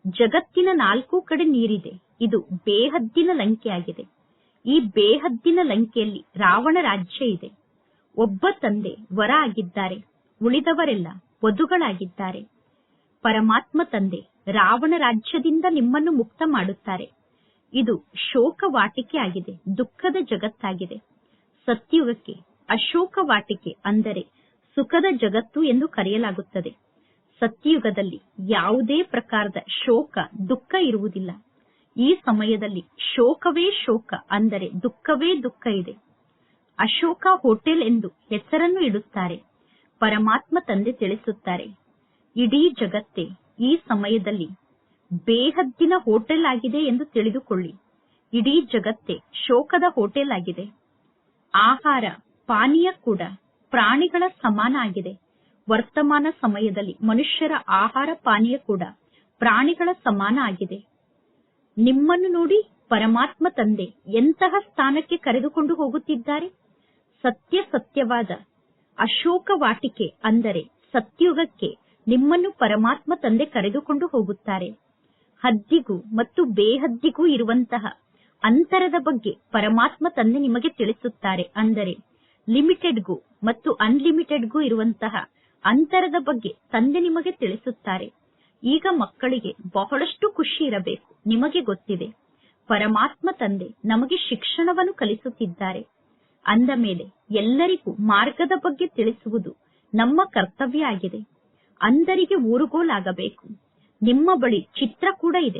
ಜಗತ್ತಿನ ನಾಲ್ಕು ಕಡೆ ನೀರಿದೆ. ಇದು ಬೇಹದ್ದಿನ ಲಂಕೆಯಾಗಿದೆ. ಈ ಬೇಹದ್ದಿನ ಲಂಕೆಯಲ್ಲಿ ರಾವಣ ರಾಜ್ಯ ಇದೆ. ಒಬ್ಬ ತಂದೆ ವರ ಆಗಿದ್ದಾರೆ ಉಳಿದವರೆಲ್ಲ ವಧುಗಳಾಗಿದ್ದಾರೆ. ಪರಮಾತ್ಮ ತಂದೆ ರಾವಣ ರಾಜ್ಯದಿಂದ ನಿಮ್ಮನ್ನು ಮುಕ್ತ ಮಾಡುತ್ತಾರೆ. ಇದು ಶೋಕ ವಾಟಿಕೆ ಆಗಿದೆ, ದುಃಖದ ಜಗತ್ತಾಗಿದೆ. ಸತ್ಯುಗಕ್ಕೆ ಅಶೋಕ ವಾಟಿಕೆ ಅಂದರೆ ಸುಖದ ಜಗತ್ತು ಎಂದು ಕರೆಯಲಾಗುತ್ತದೆ. ಸತ್ಯಯುಗದಲ್ಲಿ ಯಾವುದೇ ಪ್ರಕಾರದ ಶೋಕ, ದುಃಖ ಇರುವುದಿಲ್ಲ. ಈ ಸಮಯದಲ್ಲಿ ಶೋಕವೇ ಶೋಕ ಅಂದರೆ ದುಃಖವೇ ದುಃಖ ಇದೆ. ಅಶೋಕ ಹೋಟೆಲ್ ಎಂದು ಹೆಸರನ್ನು ಇಡುತ್ತಾರೆ. ಪರಮಾತ್ಮ ತಂದೆ ತಿಳಿಸುತ್ತಾರೆ, ಇಡೀ ಜಗತ್ತೇ ಈ ಸಮಯದಲ್ಲಿ ಬೇಹದ್ದಿನ ಹೋಟೆಲ್ ಆಗಿದೆ ಎಂದು ತಿಳಿದುಕೊಳ್ಳಿ. ಇಡೀ ಜಗತ್ತೇ ಶೋಕದ ಹೋಟೆಲ್ ಆಗಿದೆ. ಆಹಾರ, ಪಾನೀಯ ಕೂಡ ಪ್ರಾಣಿಗಳ ಸಮಾನ ಆಗಿದೆ. ವರ್ತಮಾನ ಸಮಯದಲ್ಲಿ ಮನುಷ್ಯರ ಆಹಾರ, ಪಾನೀಯ ಕೂಡ ಪ್ರಾಣಿಗಳ ಸಮಾನ ಆಗಿದೆ. ನಿಮ್ಮನ್ನು ನೋಡಿ ಪರಮಾತ್ಮ ತಂದೆ ಎಂತಹ ಸ್ಥಾನಕ್ಕೆ ಕರೆದುಕೊಂಡು ಹೋಗುತ್ತಿದ್ದಾರೆ? ಸತ್ಯ ಸತ್ಯವಾದ ಅಶೋಕ ವಾಟಿಕೆ ಅಂದರೆ ಸತ್ಯುಗಕ್ಕೆ ನಿಮ್ಮನ್ನು ಪರಮಾತ್ಮ ತಂದೆ ಕರೆದುಕೊಂಡು ಹೋಗುತ್ತಾರೆ. ಹದ್ದಿಗೂ ಮತ್ತು ಬೇಹದ್ದಿಗೂ ಇರುವಂತಹ ಅಂತರದ ಬಗ್ಗೆ ಪರಮಾತ್ಮ ತಂದೆ ನಿಮಗೆ ತಿಳಿಸುತ್ತಾರೆ. ಅಂದರೆ ಲಿಮಿಟೆಡ್ಗೂ ಮತ್ತು ಅನ್ಲಿಮಿಟೆಡ್ಗೂ ಇರುವಂತಹ ಅಂತರದ ಬಗ್ಗೆ ತಂದೆ ನಿಮಗೆ ತಿಳಿಸುತ್ತಾರೆ. ಈಗ ಮಕ್ಕಳಿಗೆ ಬಹಳಷ್ಟು ಖುಷಿ ಇರಬೇಕು, ನಿಮಗೆ ಗೊತ್ತಿದೆ. ಪರಮಾತ್ಮ ತಂದೆ ನಮಗೆ ಶಿಕ್ಷಣವನ್ನು ಕಲಿಸುತ್ತಿದ್ದಾರೆ. ಅಂದ ಮೇಲೆ ಎಲ್ಲರಿಗೂ ಮಾರ್ಗದ ಬಗ್ಗೆ ತಿಳಿಸುವುದು ನಮ್ಮ ಕರ್ತವ್ಯ ಆಗಿದೆ. ಅಂದರಿಗೆ ಊರುಗೋಲಾಗಬೇಕು. ನಿಮ್ಮ ಬಳಿ ಚಿತ್ರ ಕೂಡ ಇದೆ.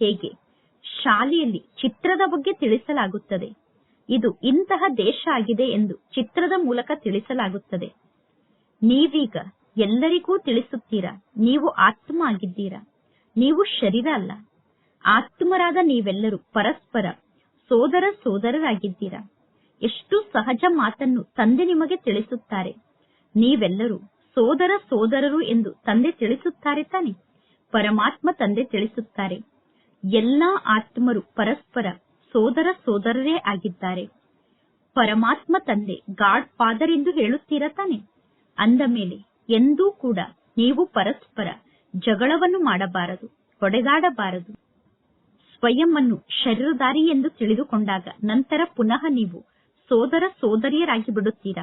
ಹೇಗೆ? ಶಾಲೆಯಲ್ಲಿ ಚಿತ್ರದ ಬಗ್ಗೆ ತಿಳಿಸಲಾಗುತ್ತದೆ. ಇದು ಇಂತಹ ದೇಶ ಆಗಿದೆ ಎಂದು ಚಿತ್ರದ ಮೂಲಕ ತಿಳಿಸಲಾಗುತ್ತದೆ. ನೀವೀಗ ಎಲ್ಲರಿಗೂ ತಿಳಿಸುತ್ತೀರಾ? ನೀವು ಆತ್ಮ ಆಗಿದ್ದೀರಾ? ನೀವು ಶರೀರ ಅಲ್ಲ. ಆತ್ಮರಾದ ನೀವೆಲ್ಲರೂ ಪರಸ್ಪರ ಸೋದರ ಸೋದರರಾಗಿದ್ದೀರಾ? ಎಷ್ಟು ಸಹಜ ಮಾತನ್ನು ತಂದೆ ನಿಮಗೆ ತಿಳಿಸುತ್ತಾರೆ? ನೀವೆಲ್ಲರೂ ಸೋದರ ಸೋದರರು ಎಂದು ತಂದೆ ತಿಳಿಸುತ್ತಾರೆ ತಾನೆ? ಪರಮಾತ್ಮ ತಂದೆ ತಿಳಿಸುತ್ತಾರೆ. ಎಲ್ಲಾ ಆತ್ಮರು ಪರಸ್ಪರ ಸೋದರ ಸೋದರರೇ ಆಗಿದ್ದಾರೆ. ಪರಮಾತ್ಮ ತಂದೆ ಗಾಡ್ ಫಾದರ್ ಎಂದು ಹೇಳುತ್ತೀರಾ ತಾನೆ? ಅಂದ ಮೇಲೆ ಎಂದೂ ಕೂಡ ನೀವು ಪರಸ್ಪರ ಜಗಳವನ್ನು ಮಾಡಬಾರದು, ಹೊಡೆದಾಡಬಾರದು. ಸ್ವಯಂ ಅನ್ನು ಶರೀರಧಾರಿ ಎಂದು ತಿಳಿದುಕೊಂಡಾಗ ನಂತರ ಪುನಃ ನೀವು ಸೋದರ ಸೋದರಿಯರಾಗಿ ಬಿಡುತ್ತೀರಾ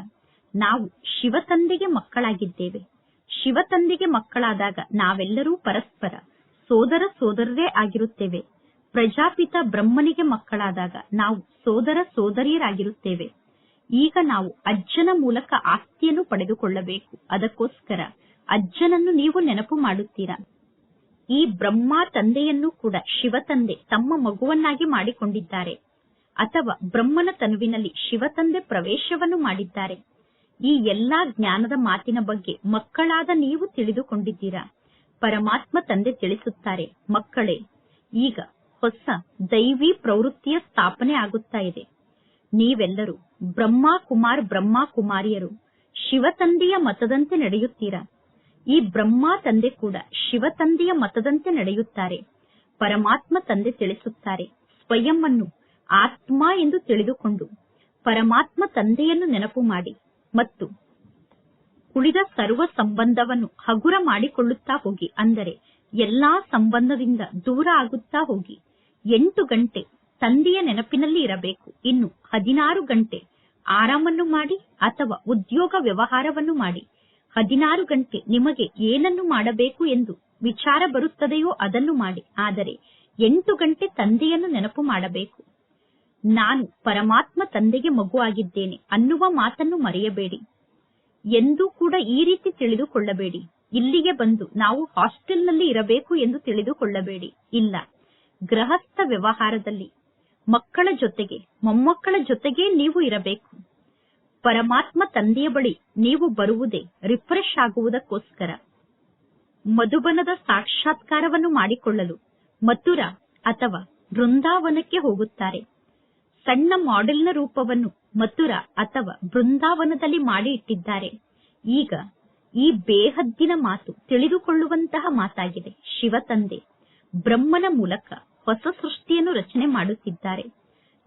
ನಾವು ಶಿವ ತಂದೆಗೆ ಮಕ್ಕಳಾಗಿದ್ದೇವೆ. ಶಿವ ತಂದೆಗೆ ಮಕ್ಕಳಾದಾಗ ನಾವೆಲ್ಲರೂ ಪರಸ್ಪರ ಸೋದರ ಸೋದರರೇ ಆಗಿರುತ್ತೇವೆ. ಪ್ರಜಾಪಿತ ಬ್ರಹ್ಮನಿಗೆ ಮಕ್ಕಳಾದಾಗ ನಾವು ಸೋದರ ಸೋದರಿಯರಾಗಿರುತ್ತೇವೆ. ಈಗ ನಾವು ಅಜ್ಜನ ಮೂಲಕ ಆಸ್ತಿಯನ್ನು ಪಡೆದುಕೊಳ್ಳಬೇಕು. ಅದಕ್ಕೋಸ್ಕರ ಅಜ್ಜನನ್ನು ನೀವು ನೆನಪು ಮಾಡುತ್ತೀರಾ? ಈ ಬ್ರಹ್ಮ ತಂದೆಯನ್ನು ಕೂಡ ಶಿವ ತಂದೆ ತಮ್ಮ ಮಗುವನ್ನಾಗಿ ಮಾಡಿಕೊಂಡಿದ್ದಾರೆ. ಅಥವಾ ಬ್ರಹ್ಮನ ತನುವಿನಲ್ಲಿ ಶಿವತಂದೆ ಪ್ರವೇಶವನ್ನು ಮಾಡಿದ್ದಾರೆ. ಈ ಎಲ್ಲಾ ಜ್ಞಾನದ ಮಾತಿನ ಬಗ್ಗೆ ಮಕ್ಕಳಾದ ನೀವು ತಿಳಿದುಕೊಂಡಿದ್ದೀರಾ? ಪರಮಾತ್ಮ ತಂದೆ ತಿಳಿಸುತ್ತಾರೆ, ಮಕ್ಕಳೇ, ಈಗ ಹೊಸ ದೈವಿ ಪ್ರವೃತ್ತಿಯ ಸ್ಥಾಪನೆ ಆಗುತ್ತಾ ಇದೆ. ನೀವೆಲ್ಲರೂ ಬ್ರಹ್ಮ ಕುಮಾರ್ ಬ್ರಹ್ಮ ಕುಮಾರಿಯರು ಶಿವ ತಂದೆಯ ಮತದಂತೆ ನಡೆಯುತ್ತೀರಾ? ಈ ಬ್ರಹ್ಮ ತಂದೆ ಕೂಡ ಶಿವ ತಂದೆಯ ಮತದಂತೆ ನಡೆಯುತ್ತಾರೆ. ಪರಮಾತ್ಮ ತಂದೆ ತಿಳಿಸುತ್ತಾರೆ, ಸ್ವಯಂ ಅನ್ನು ಆತ್ಮ ಎಂದು ತಿಳಿದುಕೊಂಡು ಪರಮಾತ್ಮ ತಂದೆಯನ್ನು ನೆನಪು ಮಾಡಿ ಮತ್ತು ಉಳಿದ ಸರ್ವ ಸಂಬಂಧವನ್ನು ಹಗುರ ಮಾಡಿಕೊಳ್ಳುತ್ತಾ ಹೋಗಿ, ಅಂದರೆ ಎಲ್ಲಾ ಸಂಬಂಧದಿಂದ ದೂರ ಆಗುತ್ತಾ ಹೋಗಿ, ಎಂಟು ಗಂಟೆ ತಂದೆಯ ನೆನಪಿನಲ್ಲಿ ಇರಬೇಕು. ಇನ್ನು ಹದಿನಾರು ಗಂಟೆ ಆರಾಮನ್ನು ಮಾಡಿ ಅಥವಾ ಉದ್ಯೋಗ ವ್ಯವಹಾರವನ್ನು ಮಾಡಿ, ಹದಿನಾರು ಗಂಟೆ ನಿಮಗೆ ಏನನ್ನು ಮಾಡಬೇಕು ಎಂದು ವಿಚಾರ ಬರುತ್ತದೆಯೋ ಅದನ್ನು ಮಾಡಿ, ಆದರೆ ಎಂಟು ಗಂಟೆ ತಂದೆಯನ್ನು ನೆನಪು ಮಾಡಬೇಕು. ನಾನು ಪರಮಾತ್ಮ ತಂದೆಗೆ ಮಗು ಆಗಿದ್ದೇನೆ ಅನ್ನುವ ಮಾತನ್ನು ಮರೆಯಬೇಡಿ. ಎಂದೂ ಕೂಡ ಈ ರೀತಿ ತಿಳಿದುಕೊಳ್ಳಬೇಡಿ. ಇಲ್ಲಿಗೆ ಬಂದು ನಾವು ಹಾಸ್ಟೆಲ್ನಲ್ಲಿ ಇರಬೇಕು ಎಂದು ತಿಳಿದುಕೊಳ್ಳಬೇಡಿ. ಇಲ್ಲ, ಗೃಹಸ್ಥ ವ್ಯವಹಾರದಲ್ಲಿ ಮಕ್ಕಳ ಜೊತೆಗೆ, ಮೊಮ್ಮಕ್ಕಳ ಜೊತೆಗೆ ನೀವು ಇರಬೇಕು. ಪರಮಾತ್ಮ ತಂದೆಯ ಬಳಿ ನೀವು ಬರುವುದೇ ರಿಫ್ರೆಶ್ ಆಗುವುದಕ್ಕೋಸ್ಕರ. ಮಧುಬನದ ಸಾಕ್ಷಾತ್ಕಾರವನ್ನು ಮಾಡಿಕೊಳ್ಳಲು ಮಥುರಾ ಅಥವಾ ಬೃಂದಾವನಕ್ಕೆ ಹೋಗುತ್ತಾರೆ. ಸಣ್ಣ ಮಾಡೆಲ್ನ ರೂಪವನ್ನು ಮಥುರಾ ಅಥವಾ ಬೃಂದಾವನದಲ್ಲಿ ಮಾಡಿ ಇಟ್ಟಿದ್ದಾರೆ. ಈಗ ಈ ಬೇಹದ್ದಿನ ಮಾತು ತಿಳಿದುಕೊಳ್ಳುವಂತಹ ಮಾತಾಗಿದೆ ಶಿವ ತಂದೆ. ಬ್ರಹ್ಮನ ಮೂಲಕ ಹೊಸ ಸೃಷ್ಟಿಯನ್ನು ರಚನೆ ಮಾಡುತ್ತಿದ್ದಾರೆ.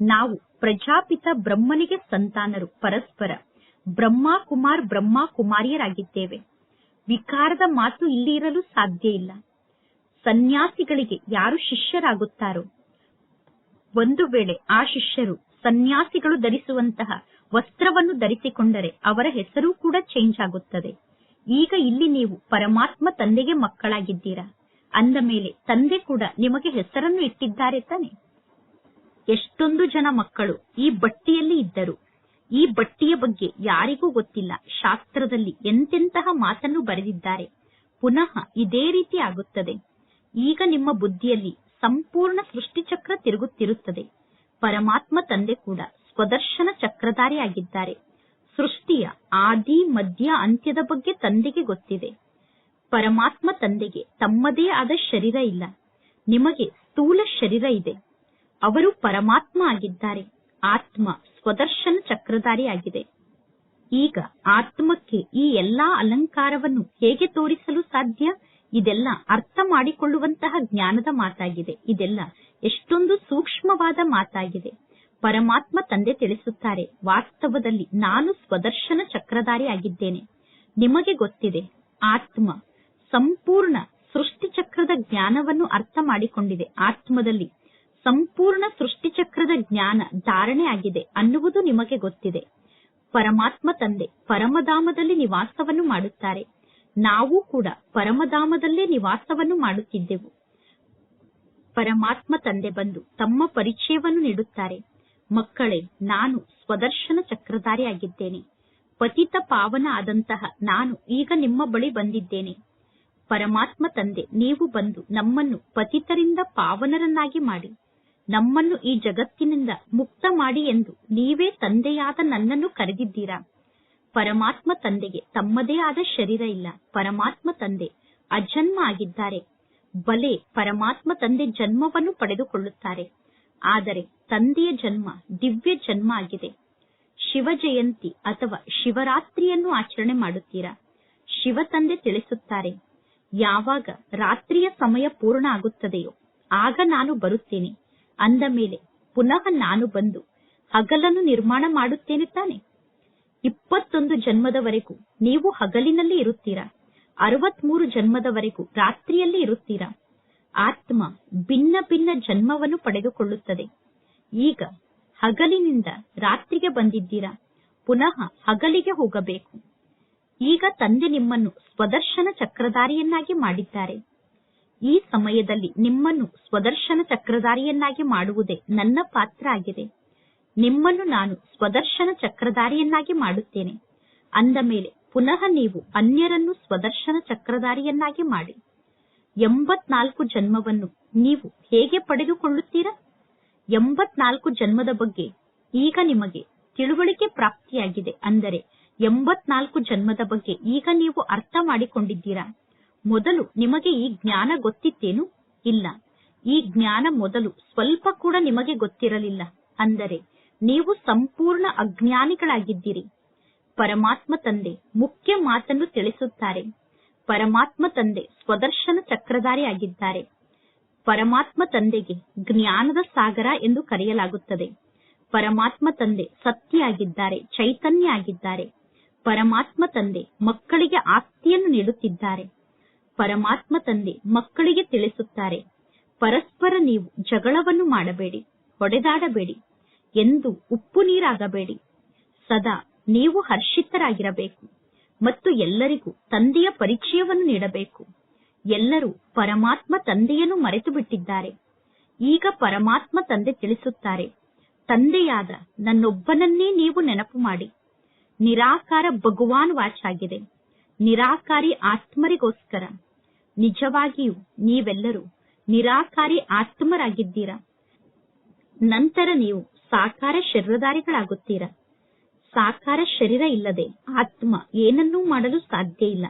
ನಾವು ಪ್ರಜಾಪಿತ ಬ್ರಹ್ಮನಿಗೆ ಸಂತಾನರು ಪರಸ್ಪರ ಬ್ರಹ್ಮ ಕುಮಾರ್ ಬ್ರಹ್ಮ ಕುಮಾರಿಯರಾಗಿದ್ದೇವೆ ವಿಕಾರದ ಮಾತು ಇಲ್ಲಿ ಇರಲು ಸಾಧ್ಯ ಇಲ್ಲ. ಸನ್ಯಾಸಿಗಳಿಗೆ ಯಾರು ಶಿಷ್ಯರಾಗುತ್ತಾರೋ ಒಂದು ವೇಳೆ ಆ ಶಿಷ್ಯರು ಸನ್ಯಾಸಿಗಳು ಧರಿಸುವಂತಹ ವಸ್ತ್ರವನ್ನು ಧರಿಸಿಕೊಂಡರೆ ಅವರ ಹೆಸರು ಕೂಡ ಚೇಂಜ್ ಆಗುತ್ತದೆ. ಈಗ ಇಲ್ಲಿ ನೀವು ಪರಮಾತ್ಮ ತಂದೆಗೆ ಮಕ್ಕಳಾಗಿದ್ದೀರಾ? ಅಂದ ಮೇಲೆ ತಂದೆ ಕೂಡ ನಿಮಗೆ ಹೆಸರನ್ನು ಇಟ್ಟಿದ್ದಾರೆ ತಾನೆ? ಎಷ್ಟೊಂದು ಜನ ಮಕ್ಕಳು ಈ ಬಟ್ಟಿಯಲ್ಲಿ ಇದ್ದರು. ಈ ಬಟ್ಟಿಯ ಬಗ್ಗೆ ಯಾರಿಗೂ ಗೊತ್ತಿಲ್ಲ. ಶಾಸ್ತ್ರದಲ್ಲಿ ಎಂತೆಂತಹ ಮಾತನ್ನು ಬರೆದಿದ್ದಾರೆ. ಪುನಃ ಇದೇ ರೀತಿ ಆಗುತ್ತದೆ. ಈಗ ನಿಮ್ಮ ಬುದ್ಧಿಯಲ್ಲಿ ಸಂಪೂರ್ಣ ಸೃಷ್ಟಿಚಕ್ರ ತಿರುಗುತ್ತಿರುತ್ತದೆ. ಪರಮಾತ್ಮ ತಂದೆ ಕೂಡ ಸ್ವದರ್ಶನ ಚಕ್ರಧಾರಿಯಾಗಿದ್ದಾರೆ. ಸೃಷ್ಟಿಯ ಆದಿ, ಮಧ್ಯ, ಅಂತ್ಯದ ಬಗ್ಗೆ ತಂದೆಗೆ ಗೊತ್ತಿದೆ. ಪರಮಾತ್ಮ ತಂದೆಗೆ ತಮ್ಮದೇ ಆದ ಶರೀರ ಇಲ್ಲ. ನಿಮಗೆ ಸ್ಥೂಲ ಶರೀರ ಇದೆ. ಅವರು ಪರಮಾತ್ಮ ಆಗಿದ್ದಾರೆ. ಆತ್ಮ ಸ್ವದರ್ಶನ ಚಕ್ರಧಾರಿಯಾಗಿದೆ. ಈಗ ಆತ್ಮಕ್ಕೆ ಈ ಎಲ್ಲಾ ಅಲಂಕಾರವನ್ನು ಹೇಗೆ ತೋರಿಸಲು ಸಾಧ್ಯ? ಇದೆಲ್ಲ ಅರ್ಥ ಮಾಡಿಕೊಳ್ಳುವಂತಹ ಜ್ಞಾನದ ಮಾತಾಗಿದೆ. ಇದೆಲ್ಲ ಎಷ್ಟೊಂದು ಸೂಕ್ಷ್ಮವಾದ ಮಾತಾಗಿದೆ. ಪರಮಾತ್ಮ ತಂದೆ ತಿಳಿಸುತ್ತಾರೆ, ವಾಸ್ತವದಲ್ಲಿ ನಾನು ಸ್ವದರ್ಶನ ಚಕ್ರಧಾರಿ ಆಗಿದ್ದೇನೆ ನಿಮಗೆ ಗೊತ್ತಿದೆ, ಆತ್ಮ ಸಂಪೂರ್ಣ ಸೃಷ್ಟಿ ಚಕ್ರದ ಜ್ಞಾನವನ್ನು ಅರ್ಥ ಮಾಡಿಕೊಂಡಿದೆ. ಆತ್ಮದಲ್ಲಿ ಸಂಪೂರ್ಣ ಸೃಷ್ಟಿ ಚಕ್ರದ ಜ್ಞಾನ ಧಾರಣೆ ಆಗಿದೆ ಅನ್ನುವುದು ನಿಮಗೆ ಗೊತ್ತಿದೆ. ಪರಮಾತ್ಮ ತಂದೆ ಪರಮಧಾಮದಲ್ಲಿ ನಿವಾಸವನ್ನು ಮಾಡುತ್ತಾರೆ. ನಾವು ಕೂಡ ಪರಮಧಾಮದಲ್ಲೇ ನಿವಾಸವನ್ನು ಮಾಡುತ್ತಿದ್ದೆವು. ಪರಮಾತ್ಮ ತಂದೆ ಬಂದು ತಮ್ಮ ಪರಿಚಯವನ್ನು ನೀಡುತ್ತಾರೆ. ಮಕ್ಕಳೇ, ನಾನು ಸ್ವದರ್ಶನ ಚಕ್ರಧಾರಿ ಆಗಿದ್ದೇನೆ ಪತಿತ ಪಾವನ ಆದಂತಹ ನಾನು ಈಗ ನಿಮ್ಮ ಬಳಿ ಬಂದಿದ್ದೇನೆ. ಪರಮಾತ್ಮ ತಂದೆ, ನೀವು ಬಂದು ನಮ್ಮನ್ನು ಪತಿತರಿಂದ ಪಾವನರನ್ನಾಗಿ ಮಾಡಿ. ನಮ್ಮನ್ನು ಈ ಜಗತ್ತಿನಿಂದ ಮುಕ್ತ ಮಾಡಿ ಎಂದು ನೀವೇ ತಂದೆಯಾದ ನನ್ನನ್ನು ಕರೆದಿದ್ದೀರಾ? ಪರಮಾತ್ಮ ತಂದೆಗೆ. ತಮ್ಮದೇ ಆದ ಶರೀರ ಇಲ್ಲ. ಪರಮಾತ್ಮ ತಂದೆ. ಅಜನ್ಮ ಆಗಿದ್ದಾರೆ. ಬಲೆ ಪರಮಾತ್ಮ ತಂದೆ ಜನ್ಮವನ್ನು ಪಡೆದುಕೊಳ್ಳುತ್ತಾರೆ. ಆದರೆ ತಂದೆಯ ಜನ್ಮ ದಿವ್ಯ ಜನ್ಮ ಆಗಿದೆ. ಶಿವ ಜಯಂತಿ ಅಥವಾ ಶಿವರಾತ್ರಿಯನ್ನು ಆಚರಣೆ ಮಾಡುತ್ತೀರಾ? ಶಿವ ತಂದೆ ತಿಳಿಸುತ್ತಾರೆ, ಯಾವಾಗ ರಾತ್ರಿಯ ಸಮಯ ಪೂರ್ಣ ಆಗುತ್ತದೆಯೋ, ಆಗ ನಾನು ಬರುತ್ತೇನೆ. ಅಂದ ಮೇಲೆ ಪುನಃ ನಾನು ಬಂದು ಹಗಲನ್ನು ನಿರ್ಮಾಣ ಮಾಡುತ್ತೇನೆ ತಾನೆ? ಇಪ್ಪತ್ತೊಂದು ಜನ್ಮದವರೆಗೂ ನೀವು ಹಗಲಿನಲ್ಲಿ ಇರುತ್ತೀರಾ? ಅರವತ್ಮೂರು ಜನ್ಮದವರೆಗೂ ರಾತ್ರಿಯಲ್ಲಿ ಇರುತ್ತೀರಾ? ಆತ್ಮ ಭಿನ್ನ ಭಿನ್ನ ಜನ್ಮವನ್ನು ಪಡೆದುಕೊಳ್ಳುತ್ತದೆ. ಈಗ ಹಗಲಿನಿಂದ ರಾತ್ರಿಗೆ ಬಂದಿದ್ದೀರಾ? ಪುನಃ ಹಗಲಿಗೆ ಹೋಗಬೇಕು. ಈಗ ತಂದೆ ನಿಮ್ಮನ್ನು ಸ್ವದರ್ಶನ ಚಕ್ರಧಾರಿಯನ್ನಾಗಿ ಮಾಡಿದ್ದಾರೆ. ಈ ಸಮಯದಲ್ಲಿ ನಿಮ್ಮನ್ನು ಸ್ವದರ್ಶನ ಚಕ್ರಧಾರಿಯನ್ನಾಗಿ ಮಾಡುವುದೇ ನನ್ನ ಪಾತ್ರ ಆಗಿದೆ. ನಿಮ್ಮನ್ನು ನಾನು ಸ್ವದರ್ಶನ ಚಕ್ರಧಾರಿಯನ್ನಾಗಿ ಮಾಡುತ್ತೇನೆ. ಅಂದ ಮೇಲೆ ಪುನಃ ನೀವು ಅನ್ಯರನ್ನು ಸ್ವದರ್ಶನ ಚಕ್ರಧಾರಿಯನ್ನಾಗಿ ಮಾಡಿ. ಎಂಬತ್ನಾಲ್ಕು ಜನ್ಮವನ್ನು ನೀವು ಹೇಗೆ ಪಡೆದುಕೊಳ್ಳುತ್ತೀರಾ? ಎಂಬತ್ನಾಲ್ಕು ಜನ್ಮದ ಬಗ್ಗೆ ಈಗ ನಿಮಗೆ ತಿಳುವಳಿಕೆ ಪ್ರಾಪ್ತಿಯಾಗಿದೆ ಅಂದರೆ ಎಂಬತ್ನಾಲ್ಕು ಜನ್ಮದ ಬಗ್ಗೆ ಈಗ ನೀವು ಅರ್ಥ ಮಾಡಿಕೊಂಡಿದ್ದೀರಾ? ಮೊದಲು ನಿಮಗೆ ಈ ಜ್ಞಾನ ಗೊತ್ತಿತ್ತೇನು ಇಲ್ಲ. ಈ ಜ್ಞಾನ ಮೊದಲು ಸ್ವಲ್ಪ ಕೂಡ ನಿಮಗೆ ಗೊತ್ತಿರಲಿಲ್ಲ. ಅಂದರೆ ನೀವು ಸಂಪೂರ್ಣ ಅಜ್ಞಾನಿಗಳಾಗಿದ್ದೀರಿ. ಪರಮಾತ್ಮ ತಂದೆ ಮುಖ್ಯ ಮಾತನ್ನು ತಿಳಿಸುತ್ತಾರೆ. ಪರಮಾತ್ಮ ತಂದೆ ಸ್ವದರ್ಶನ ಚಕ್ರಧಾರಿ ಆಗಿದ್ದಾರೆ ಪರಮಾತ್ಮ ತಂದೆಗೆ ಜ್ಞಾನದ ಸಾಗರ ಎಂದು ಕರೆಯಲಾಗುತ್ತದೆ. ಪರಮಾತ್ಮ ತಂದೆ ಸತ್ಯ ಆಗಿದ್ದಾರೆ ಚೈತನ್ಯ ಆಗಿದ್ದಾರೆ ಪರಮಾತ್ಮ ತಂದೆ ಮಕ್ಕಳಿಗೆ ಆಸ್ತಿಯನ್ನು ನೀಡುತ್ತಿದ್ದಾರೆ. ಪರಮಾತ್ಮ ತಂದೆ ಮಕ್ಕಳಿಗೆ ತಿಳಿಸುತ್ತಾರೆ, ಪರಸ್ಪರ ನೀವು ಜಗಳವನ್ನು ಮಾಡಬೇಡಿ, ಹೊಡೆದಾಡಬೇಡಿ ಎಂದು ಉಪ್ಪು ನೀರಾಗಬೇಡಿ. ಸದಾ ನೀವು ಹರ್ಷಿತರಾಗಿರಬೇಕು ಮತ್ತು ಎಲ್ಲರಿಗೂ ತಂದೆಯ ಪರಿಚಯವನ್ನು ನೀಡಬೇಕು. ಎಲ್ಲರೂ ಪರಮಾತ್ಮ ತಂದೆಯನ್ನು ಮರೆತು ಬಿಟ್ಟಿದ್ದಾರೆ ಈಗ ಪರಮಾತ್ಮ ತಂದೆ ತಿಳಿಸುತ್ತಾರೆ, ತಂದೆಯಾದ ನನ್ನೊಬ್ಬನನ್ನೇ ನೀವು ನೆನಪು ಮಾಡಿ. ನಿರಾಕಾರ ಭಗವಾನ್ ವಾಚಾಗಿದೆ. ನಿರಾಕಾರಿ ಆತ್ಮರಿಗೋಸ್ಕರ. ನಿಜವಾಗಿಯೂ ನೀವೆಲ್ಲರೂ ನಿರಾಕಾರಿ ಆತ್ಮರಾಗಿದ್ದೀರಾ? ನಂತರ ನೀವು ಸಾಕಾರ ಶರೀರಧಾರಿಗಳಾಗುತ್ತೀರಾ? ಸಾಕಾರ ಶರೀರ ಇಲ್ಲದೆ ಆತ್ಮ ಏನನ್ನೂ ಮಾಡಲು ಸಾಧ್ಯ ಇಲ್ಲ.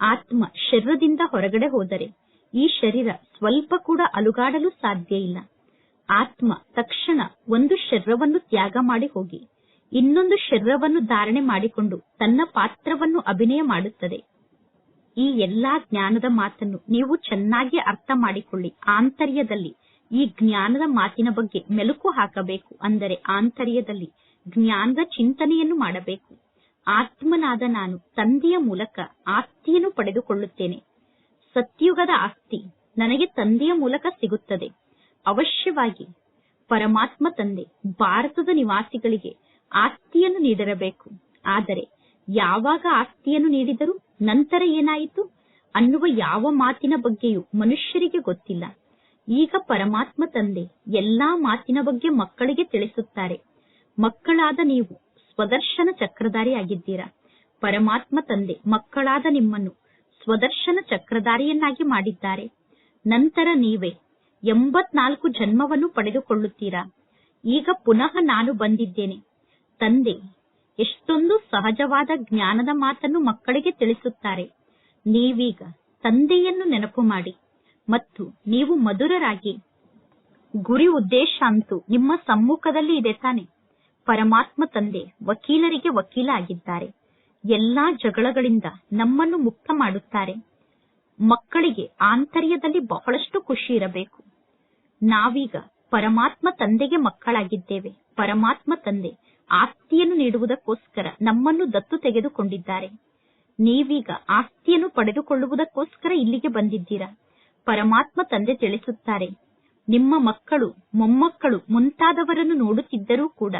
ಆತ್ಮ ಶರೀರದಿಂದ ಹೊರಗಡೆ ಹೋದರೆ ಈ ಶರೀರ ಸ್ವಲ್ಪ ಕೂಡ ಅಲುಗಾಡಲು ಸಾಧ್ಯ ಇಲ್ಲ. ಆತ್ಮ ತಕ್ಷಣ ಒಂದು ಶರೀರವನ್ನು ತ್ಯಾಗ ಮಾಡಿ ಹೋಗಿ, ಇನ್ನೊಂದು ಶರೀರವನ್ನು ಧಾರಣೆ ಮಾಡಿಕೊಂಡು ತನ್ನ ಪಾತ್ರವನ್ನು ಅಭಿನಯ ಮಾಡುತ್ತದೆ. ಈ ಎಲ್ಲಾ ಜ್ಞಾನದ ಮಾತನ್ನು ನೀವು ಚೆನ್ನಾಗಿ ಅರ್ಥ ಮಾಡಿಕೊಳ್ಳಿ. ಆಂತರ್ಯದಲ್ಲಿ ಈ ಜ್ಞಾನದ ಮಾತಿನ ಬಗ್ಗೆ ಮೆಲುಕು ಹಾಕಬೇಕು ಅಂದರೆ ಆಂತರ್ಯದಲ್ಲಿ ಜ್ಞಾನದ ಚಿಂತನೆಯನ್ನು ಮಾಡಬೇಕು. ಆತ್ಮನಾದ ನಾನು ತಂದೆಯ ಮೂಲಕ ಆಸ್ತಿಯನ್ನು ಪಡೆದುಕೊಳ್ಳುತ್ತೇನೆ. ಸತ್ಯುಗದ ಆಸ್ತಿ ನನಗೆ ತಂದೆಯ ಮೂಲಕ ಸಿಗುತ್ತದೆ. ಅವಶ್ಯವಾಗಿ ಪರಮಾತ್ಮ ತಂದೆ ಭಾರತದ ನಿವಾಸಿಗಳಿಗೆ ಆಸ್ತಿಯನ್ನು ನೀಡಿರಬೇಕು. ಆದರೆ ಯಾವಾಗ ಆಸ್ತಿಯನ್ನು ನೀಡಿದರು ನಂತರ ಏನಾಯಿತು? ಅನ್ನುವ ಯಾವ ಮಾತಿನ ಬಗ್ಗೆಯೂ ಮನುಷ್ಯರಿಗೆ ಗೊತ್ತಿಲ್ಲ. ಈಗ ಪರಮಾತ್ಮ ತಂದೆ ಎಲ್ಲಾ ಮಾತಿನ ಬಗ್ಗೆ ಮಕ್ಕಳಿಗೆ ತಿಳಿಸುತ್ತಾರೆ. ಮಕ್ಕಳಾದ ನೀವು ಸ್ವದರ್ಶನ ಚಕ್ರಧಾರಿ ಆಗಿದ್ದೀರಾ ಪರಮಾತ್ಮ ತಂದೆ ಮಕ್ಕಳಾದ ನಿಮ್ಮನ್ನು ಸ್ವದರ್ಶನ ಚಕ್ರಧಾರಿಯನ್ನಾಗಿ ಮಾಡಿದ್ದಾರೆ. ನಂತರ ನೀವೇ ಎಂಬತ್ನಾಲ್ಕು ಜನ್ಮವನ್ನು ಪಡೆದುಕೊಳ್ಳುತ್ತೀರಾ? ಈಗ ಪುನಃ ನಾನು ಬಂದಿದ್ದೇನೆ. ತಂದೆ, ಎಷ್ಟೊಂದು ಸಹಜವಾದ ಜ್ಞಾನದ ಮಾತನ್ನು ಮಕ್ಕಳಿಗೆ ತಿಳಿಸುತ್ತಾರೆ. ನೀವೀಗ ತಂದೆಯನ್ನು ನೆನಪು ಮಾಡಿ. ಮತ್ತು ನೀವು ಮಧುರರಾಗಿ. ಗುರಿ ಉದ್ದೇಶ ಅಂತೂ ನಿಮ್ಮ ಸಮ್ಮುಖದಲ್ಲಿ ಇದೆ ತಾನೆ. ಪರಮಾತ್ಮ ತಂದೆ, ವಕೀಲರಿಗೆ ವಕೀಲ ಆಗಿದ್ದಾರೆ ಎಲ್ಲಾ ಜಗಳಗಳಿಂದ ನಮ್ಮನ್ನು ಮುಕ್ತ ಮಾಡುತ್ತಾರೆ. ಮಕ್ಕಳಿಗೆ ಆಂತರ್ಯದಲ್ಲಿ ಬಹಳಷ್ಟು ಖುಷಿ ಇರಬೇಕು. ನಾವೀಗ ಪರಮಾತ್ಮ ತಂದೆಗೆ ಮಕ್ಕಳಾಗಿದ್ದೇವೆ. ಪರಮಾತ್ಮ ತಂದೆ ಆಸ್ತಿಯನ್ನು ನೀಡುವುದಕ್ಕೋಸ್ಕರ ನಮ್ಮನ್ನು ದತ್ತು ತೆಗೆದುಕೊಂಡಿದ್ದಾರೆ. ನೀವೀಗ ಆಸ್ತಿಯನ್ನು ಪಡೆದುಕೊಳ್ಳುವುದಕ್ಕೋಸ್ಕರ ಇಲ್ಲಿಗೆ ಬಂದಿದ್ದೀರಾ? ಪರಮಾತ್ಮ ತಂದೆ ತಿಳಿಸುತ್ತಾರೆ. ನಿಮ್ಮ ಮಕ್ಕಳು, ಮೊಮ್ಮಕ್ಕಳು ಮುಂತಾದವರನ್ನು ನೋಡುತ್ತಿದ್ದರೂ ಕೂಡ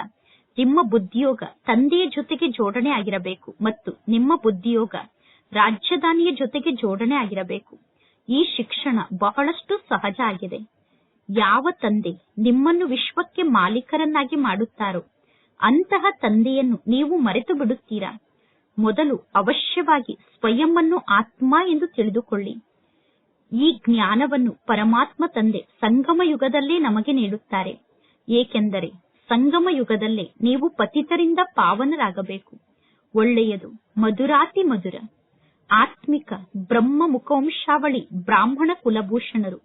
ನಿಮ್ಮ ಬುದ್ಧಿಯೋಗ ತಂದೆಯ ಜೊತೆಗೆ ಜೋಡಣೆ ಆಗಿರಬೇಕು ಮತ್ತು ನಿಮ್ಮ ಬುದ್ಧಿಯೋಗ ರಾಜಧಾನಿಯ ಜೊತೆಗೆ ಜೋಡಣೆ ಆಗಿರಬೇಕು. ಈ ಶಿಕ್ಷಣ ಬಹಳಷ್ಟು ಸಹಜ ಆಗಿದೆ. ಯಾವ ತಂದೆ ನಿಮ್ಮನ್ನು ವಿಶ್ವಕ್ಕೆ ಮಾಲೀಕರನ್ನಾಗಿ ಮಾಡುತ್ತಾರೋ ಅಂತಹ ತಂದೆಯನ್ನು ನೀವು ಮರೆತು ಬಿಡುತ್ತೀರಾ? ಮೊದಲು ಅವಶ್ಯವಾಗಿ ಸ್ವಯಂವನ್ನು ಆತ್ಮ ಎಂದು ತಿಳಿದುಕೊಳ್ಳಿ. ಈ ಜ್ಞಾನವನ್ನು ಪರಮಾತ್ಮ ತಂದೆ ಸಂಗಮ ಯುಗದಲ್ಲೇ ನಮಗೆ ನೀಡುತ್ತಾರೆ. ಏಕೆಂದರೆ ಸಂಗಮ ಯುಗದಲ್ಲೇ ನೀವು ಪತಿತರಿಂದ ಪಾವನರಾಗಬೇಕು. ಒಳ್ಳೆಯದು ಮಧುರಾತಿ ಮಧುರ. ಆತ್ಮಿಕ ಬ್ರಹ್ಮ ಮುಖವಂಶಾವಳಿ ಬ್ರಾಹ್ಮಣ ಕುಲಭೂಷಣರು.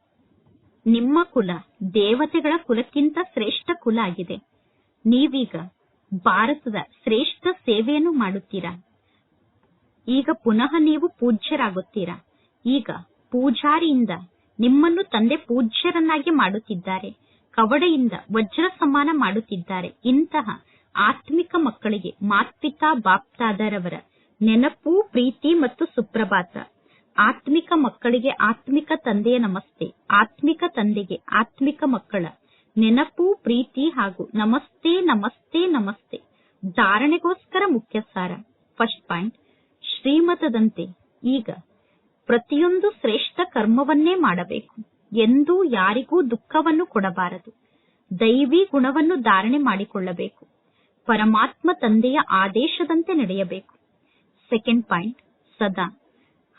ನಿಮ್ಮ ಕುಲ ದೇವತೆಗಳ ಕುಲಕ್ಕಿಂತ ಶ್ರೇಷ್ಠ ಕುಲ ಆಗಿದೆ. ನೀವೀಗ ಭಾರತದ ಶ್ರೇಷ್ಠ ಸೇವೆಯನ್ನು ಮಾಡುತ್ತೀರಾ? ಈಗ ಪುನಃ ನೀವು ಪೂಜ್ಯರಾಗುತ್ತೀರಾ? ಈಗ ಪೂಜಾರಿಯಿಂದ ನಿಮ್ಮನ್ನು ತಂದೆ ಪೂಜ್ಯರನ್ನಾಗಿ ಮಾಡುತ್ತಿದ್ದಾರೆ. ಕವಡೆಯಿಂದ ವಜ್ರ ಸಮಾನ ಮಾಡುತ್ತಿದ್ದಾರೆ. ಇಂತಹ ಆತ್ಮಿಕ ಮಕ್ಕಳಿಗೆ ಮಾತ್ಪಿತಾ ಬಾಪ್ತಾದರವರ ನೆನಪು, ಪ್ರೀತಿ ಮತ್ತು ಸುಪ್ರಭಾತ. ಆತ್ಮಿಕ ಮಕ್ಕಳಿಗೆ ಆತ್ಮಿಕ ತಂದೆಯ ನಮಸ್ತೆ. ಆತ್ಮಿಕ ತಂದೆಗೆ ಆತ್ಮಿಕ ಮಕ್ಕಳ ನೆನಪು, ಪ್ರೀತಿ ಹಾಗೂ ನಮಸ್ತೆ ನಮಸ್ತೆ ನಮಸ್ತೆ. ಧಾರಣೆಗೋಸ್ಕರ ಮುಖ್ಯ ಸಾರ ಫಸ್ಟ್ ಪಾಯಿಂಟ್, ಶ್ರೀಮತದಂತೆ ಈಗ ಪ್ರತಿಯೊಂದು ಶ್ರೇಷ್ಠ ಕರ್ಮವನ್ನೇ ಮಾಡಬೇಕು. ಎಂದೂ ಯಾರಿಗೂ ದುಃಖವನ್ನು ಕೊಡಬಾರದು. ದೈವಿ ಗುಣವನ್ನು ಧಾರಣೆ ಮಾಡಿಕೊಳ್ಳಬೇಕು. ಪರಮಾತ್ಮ ತಂದೆಯ ಆದೇಶದಂತೆ ನಡೆಯಬೇಕು. ಸೆಕೆಂಡ್ ಪಾಯಿಂಟ್ ಸದಾ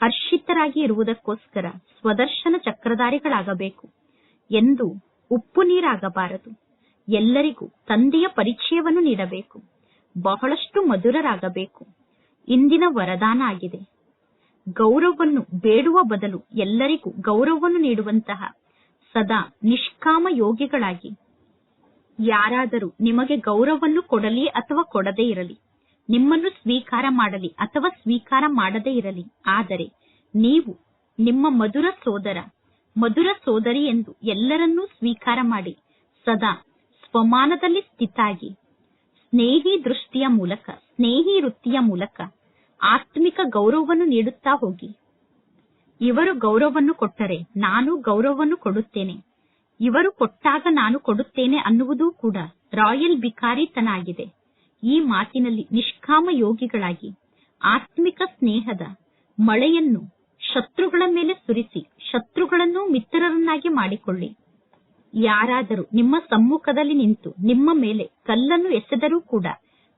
ಹರ್ಷಿತರಾಗಿ ಇರುವುದಕ್ಕೋಸ್ಕರ ಸ್ವದರ್ಶನ ಚಕ್ರಧಾರಿಗಳಾಗಬೇಕು. ಎಂದು ಉಪ್ಪು ನೀರಾಗಬಾರದು. ಎಲ್ಲರಿಗೂ ತಂದೆಯ ಪರಿಚಯವನ್ನು ನೀಡಬೇಕು. ಬಹಳಷ್ಟು ಮಧುರರಾಗಬೇಕು. ಇಂದಿನ ವರದಾನ ಆಗಿದೆ. ಗೌರವವನ್ನು ಬೇಡುವ ಬದಲು ಎಲ್ಲರಿಗೂ ಗೌರವವನ್ನು ನೀಡುವಂತಹ ಸದಾ ನಿಷ್ಕಾಮ ಯೋಗಿಗಳಾಗಿ. ಯಾರಾದರೂ ನಿಮಗೆ ಗೌರವವನ್ನು ಕೊಡಲಿ ಅಥವಾ ಕೊಡದೇ ಇರಲಿ, ನಿಮ್ಮನ್ನು ಸ್ವೀಕಾರ ಮಾಡಲಿ ಅಥವಾ ಸ್ವೀಕಾರ ಮಾಡದೇ ಇರಲಿ, ಆದರೆ ನೀವು ನಿಮ್ಮ ಮಧುರ ಸೋದರ, ಮಧುರ ಸೋದರಿ ಎಂದು ಎಲ್ಲರನ್ನೂ ಸ್ವೀಕಾರ ಮಾಡಿ ಸದಾ ಸ್ವಮಾನದಲ್ಲಿ ಸ್ಥಿತಾಗಿ, ಸ್ನೇಹಿ ದೃಷ್ಟಿಯ ಮೂಲಕ, ಸ್ನೇಹಿ ವೃತ್ತಿಯ ಮೂಲಕ ಆತ್ಮಿಕ ಗೌರವವನ್ನು ನೀಡುತ್ತಾ ಹೋಗಿ. ಇವರು ಗೌರವವನ್ನು ಕೊಟ್ಟರೆ ನಾನು ಗೌರವವನ್ನು ಕೊಡುತ್ತೇನೆ. ಇವರು ಕೊಟ್ಟಾಗ ನಾನು ಕೊಡುತ್ತೇನೆ ಅನ್ನುವುದೂ ಕೂಡ ರಾಯಲ್ ಬಿಕಾರಿತನ ಆಗಿದೆ ಈ ಮಾತಿನಲ್ಲಿ ನಿಷ್ಕಾಮ ಯೋಗಿಗಳಾಗಿ ಆತ್ಮಿಕ ಸ್ನೇಹದ ಮಳೆಯನ್ನು ಶತ್ರುಗಳ ಮೇಲೆ ಸುರಿಸಿ ಶತ್ರುಗಳನ್ನು ಮಿತ್ರರನ್ನಾಗಿ ಮಾಡಿಕೊಳ್ಳಿ. ಯಾರಾದರೂ ನಿಮ್ಮ ಸಮ್ಮುಖದಲ್ಲಿ ನಿಂತು ನಿಮ್ಮ ಮೇಲೆ ಕಲ್ಲನ್ನು ಎಸೆದರೂ ಕೂಡ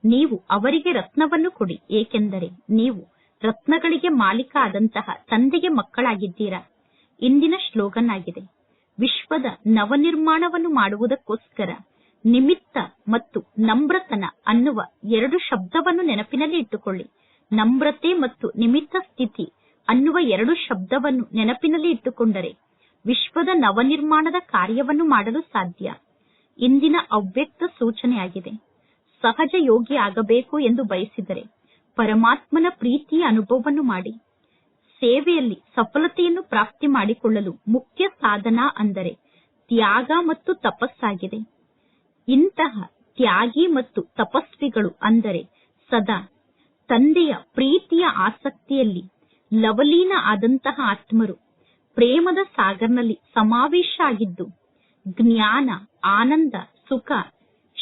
ನೀವು ಅವರಿಗೆ ರತ್ನವನ್ನು ಕೊಡಿ. ಏಕೆಂದರೆ ನೀವು ರತ್ನಗಳಿಗೆ ಮಾಲೀಕ ಆದಂತಹ ತಂದೆಗೆ ಮಕ್ಕಳಾಗಿದ್ದೀರಾ? ಇಂದಿನ ಶ್ಲೋಗನ್ ಆಗಿದೆ ವಿಶ್ವದ ನವನಿರ್ಮಾಣವನ್ನು ಮಾಡುವುದಕ್ಕೋಸ್ಕರ ನಿಮಿತ್ತ ಮತ್ತು ನಮ್ರತನ ಅನ್ನುವ ಎರಡು ಶಬ್ದವನ್ನು ನೆನಪಿನಲ್ಲಿ ಇಟ್ಟುಕೊಳ್ಳಿ. ನಮ್ರತೆ ಮತ್ತು ನಿಮಿತ್ತ ಸ್ಥಿತಿ ಅನ್ನುವ ಎರಡು ಶಬ್ದವನ್ನು ನೆನಪಿನಲ್ಲಿ ಇಟ್ಟುಕೊಂಡರೆ ವಿಶ್ವದ ನವನಿರ್ಮಾಣದ ಕಾರ್ಯವನ್ನು ಮಾಡಲು ಸಾಧ್ಯ. ಇಂದಿನ ಅವ್ಯಕ್ತ ಸೂಚನೆಯಾಗಿದೆ. ಸಹಜ ಯೋಗಿ ಆಗಬೇಕು ಎಂದು ಬಯಸಿದರೆ ಪರಮಾತ್ಮನ ಪ್ರೀತಿಯ ಅನುಭವವನ್ನು ಮಾಡಿ. ಸೇವೆಯಲ್ಲಿ ಸಫಲತೆಯನ್ನು ಪ್ರಾಪ್ತಿ ಮಾಡಿಕೊಳ್ಳಲು ಮುಖ್ಯ ಸಾಧನ ಅಂದರೆ ತ್ಯಾಗ ಮತ್ತು ತಪಸ್ಸಾಗಿದೆ. ಇಂತಹ ತ್ಯಾಗಿ ಮತ್ತು ತಪಸ್ವಿಗಳು ಅಂದರೆ ಸದಾ ತಂದೆಯ ಪ್ರೀತಿಯ ಆಸಕ್ತಿಯಲ್ಲಿ ಲವಲೀನ ಆದಂತಹ ಆತ್ಮರು ಪ್ರೇಮದ ಸಾಗರ್ನಲ್ಲಿ ಸಮಾವೇಶ ಆಗಿದ್ದು ಜ್ಞಾನ, ಆನಂದ, ಸುಖ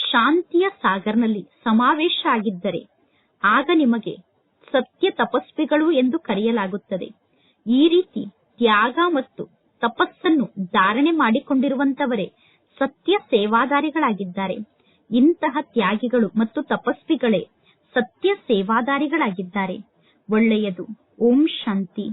ಶಾಂತಿಯ ಸಾಗರ್ನಲ್ಲಿ ಸಮಾವೇಶ ಆಗಿದ್ದರೆ ಆಗ ನಿಮಗೆ ಸತ್ಯ ತಪಸ್ವಿಗಳು ಎಂದು ಕರೆಯಲಾಗುತ್ತದೆ. ಈ ರೀತಿ ತ್ಯಾಗ ಮತ್ತು ತಪಸ್ಸನ್ನು ಧಾರಣೆ ಮಾಡಿಕೊಂಡಿರುವಂತವರೇ ಸತ್ಯ ಸೇವಾದಾರಿಗಳಾಗಿದ್ದಾರೆ. ಇಂತಹ ತ್ಯಾಗಿಗಳು ಮತ್ತು ತಪಸ್ವಿಗಳೇ ಸತ್ಯ ಸೇವಾದಾರಿಗಳಾಗಿದ್ದಾರೆ. ಒಳ್ಳೆಯದು. ಓಂ ಶಾಂತಿ.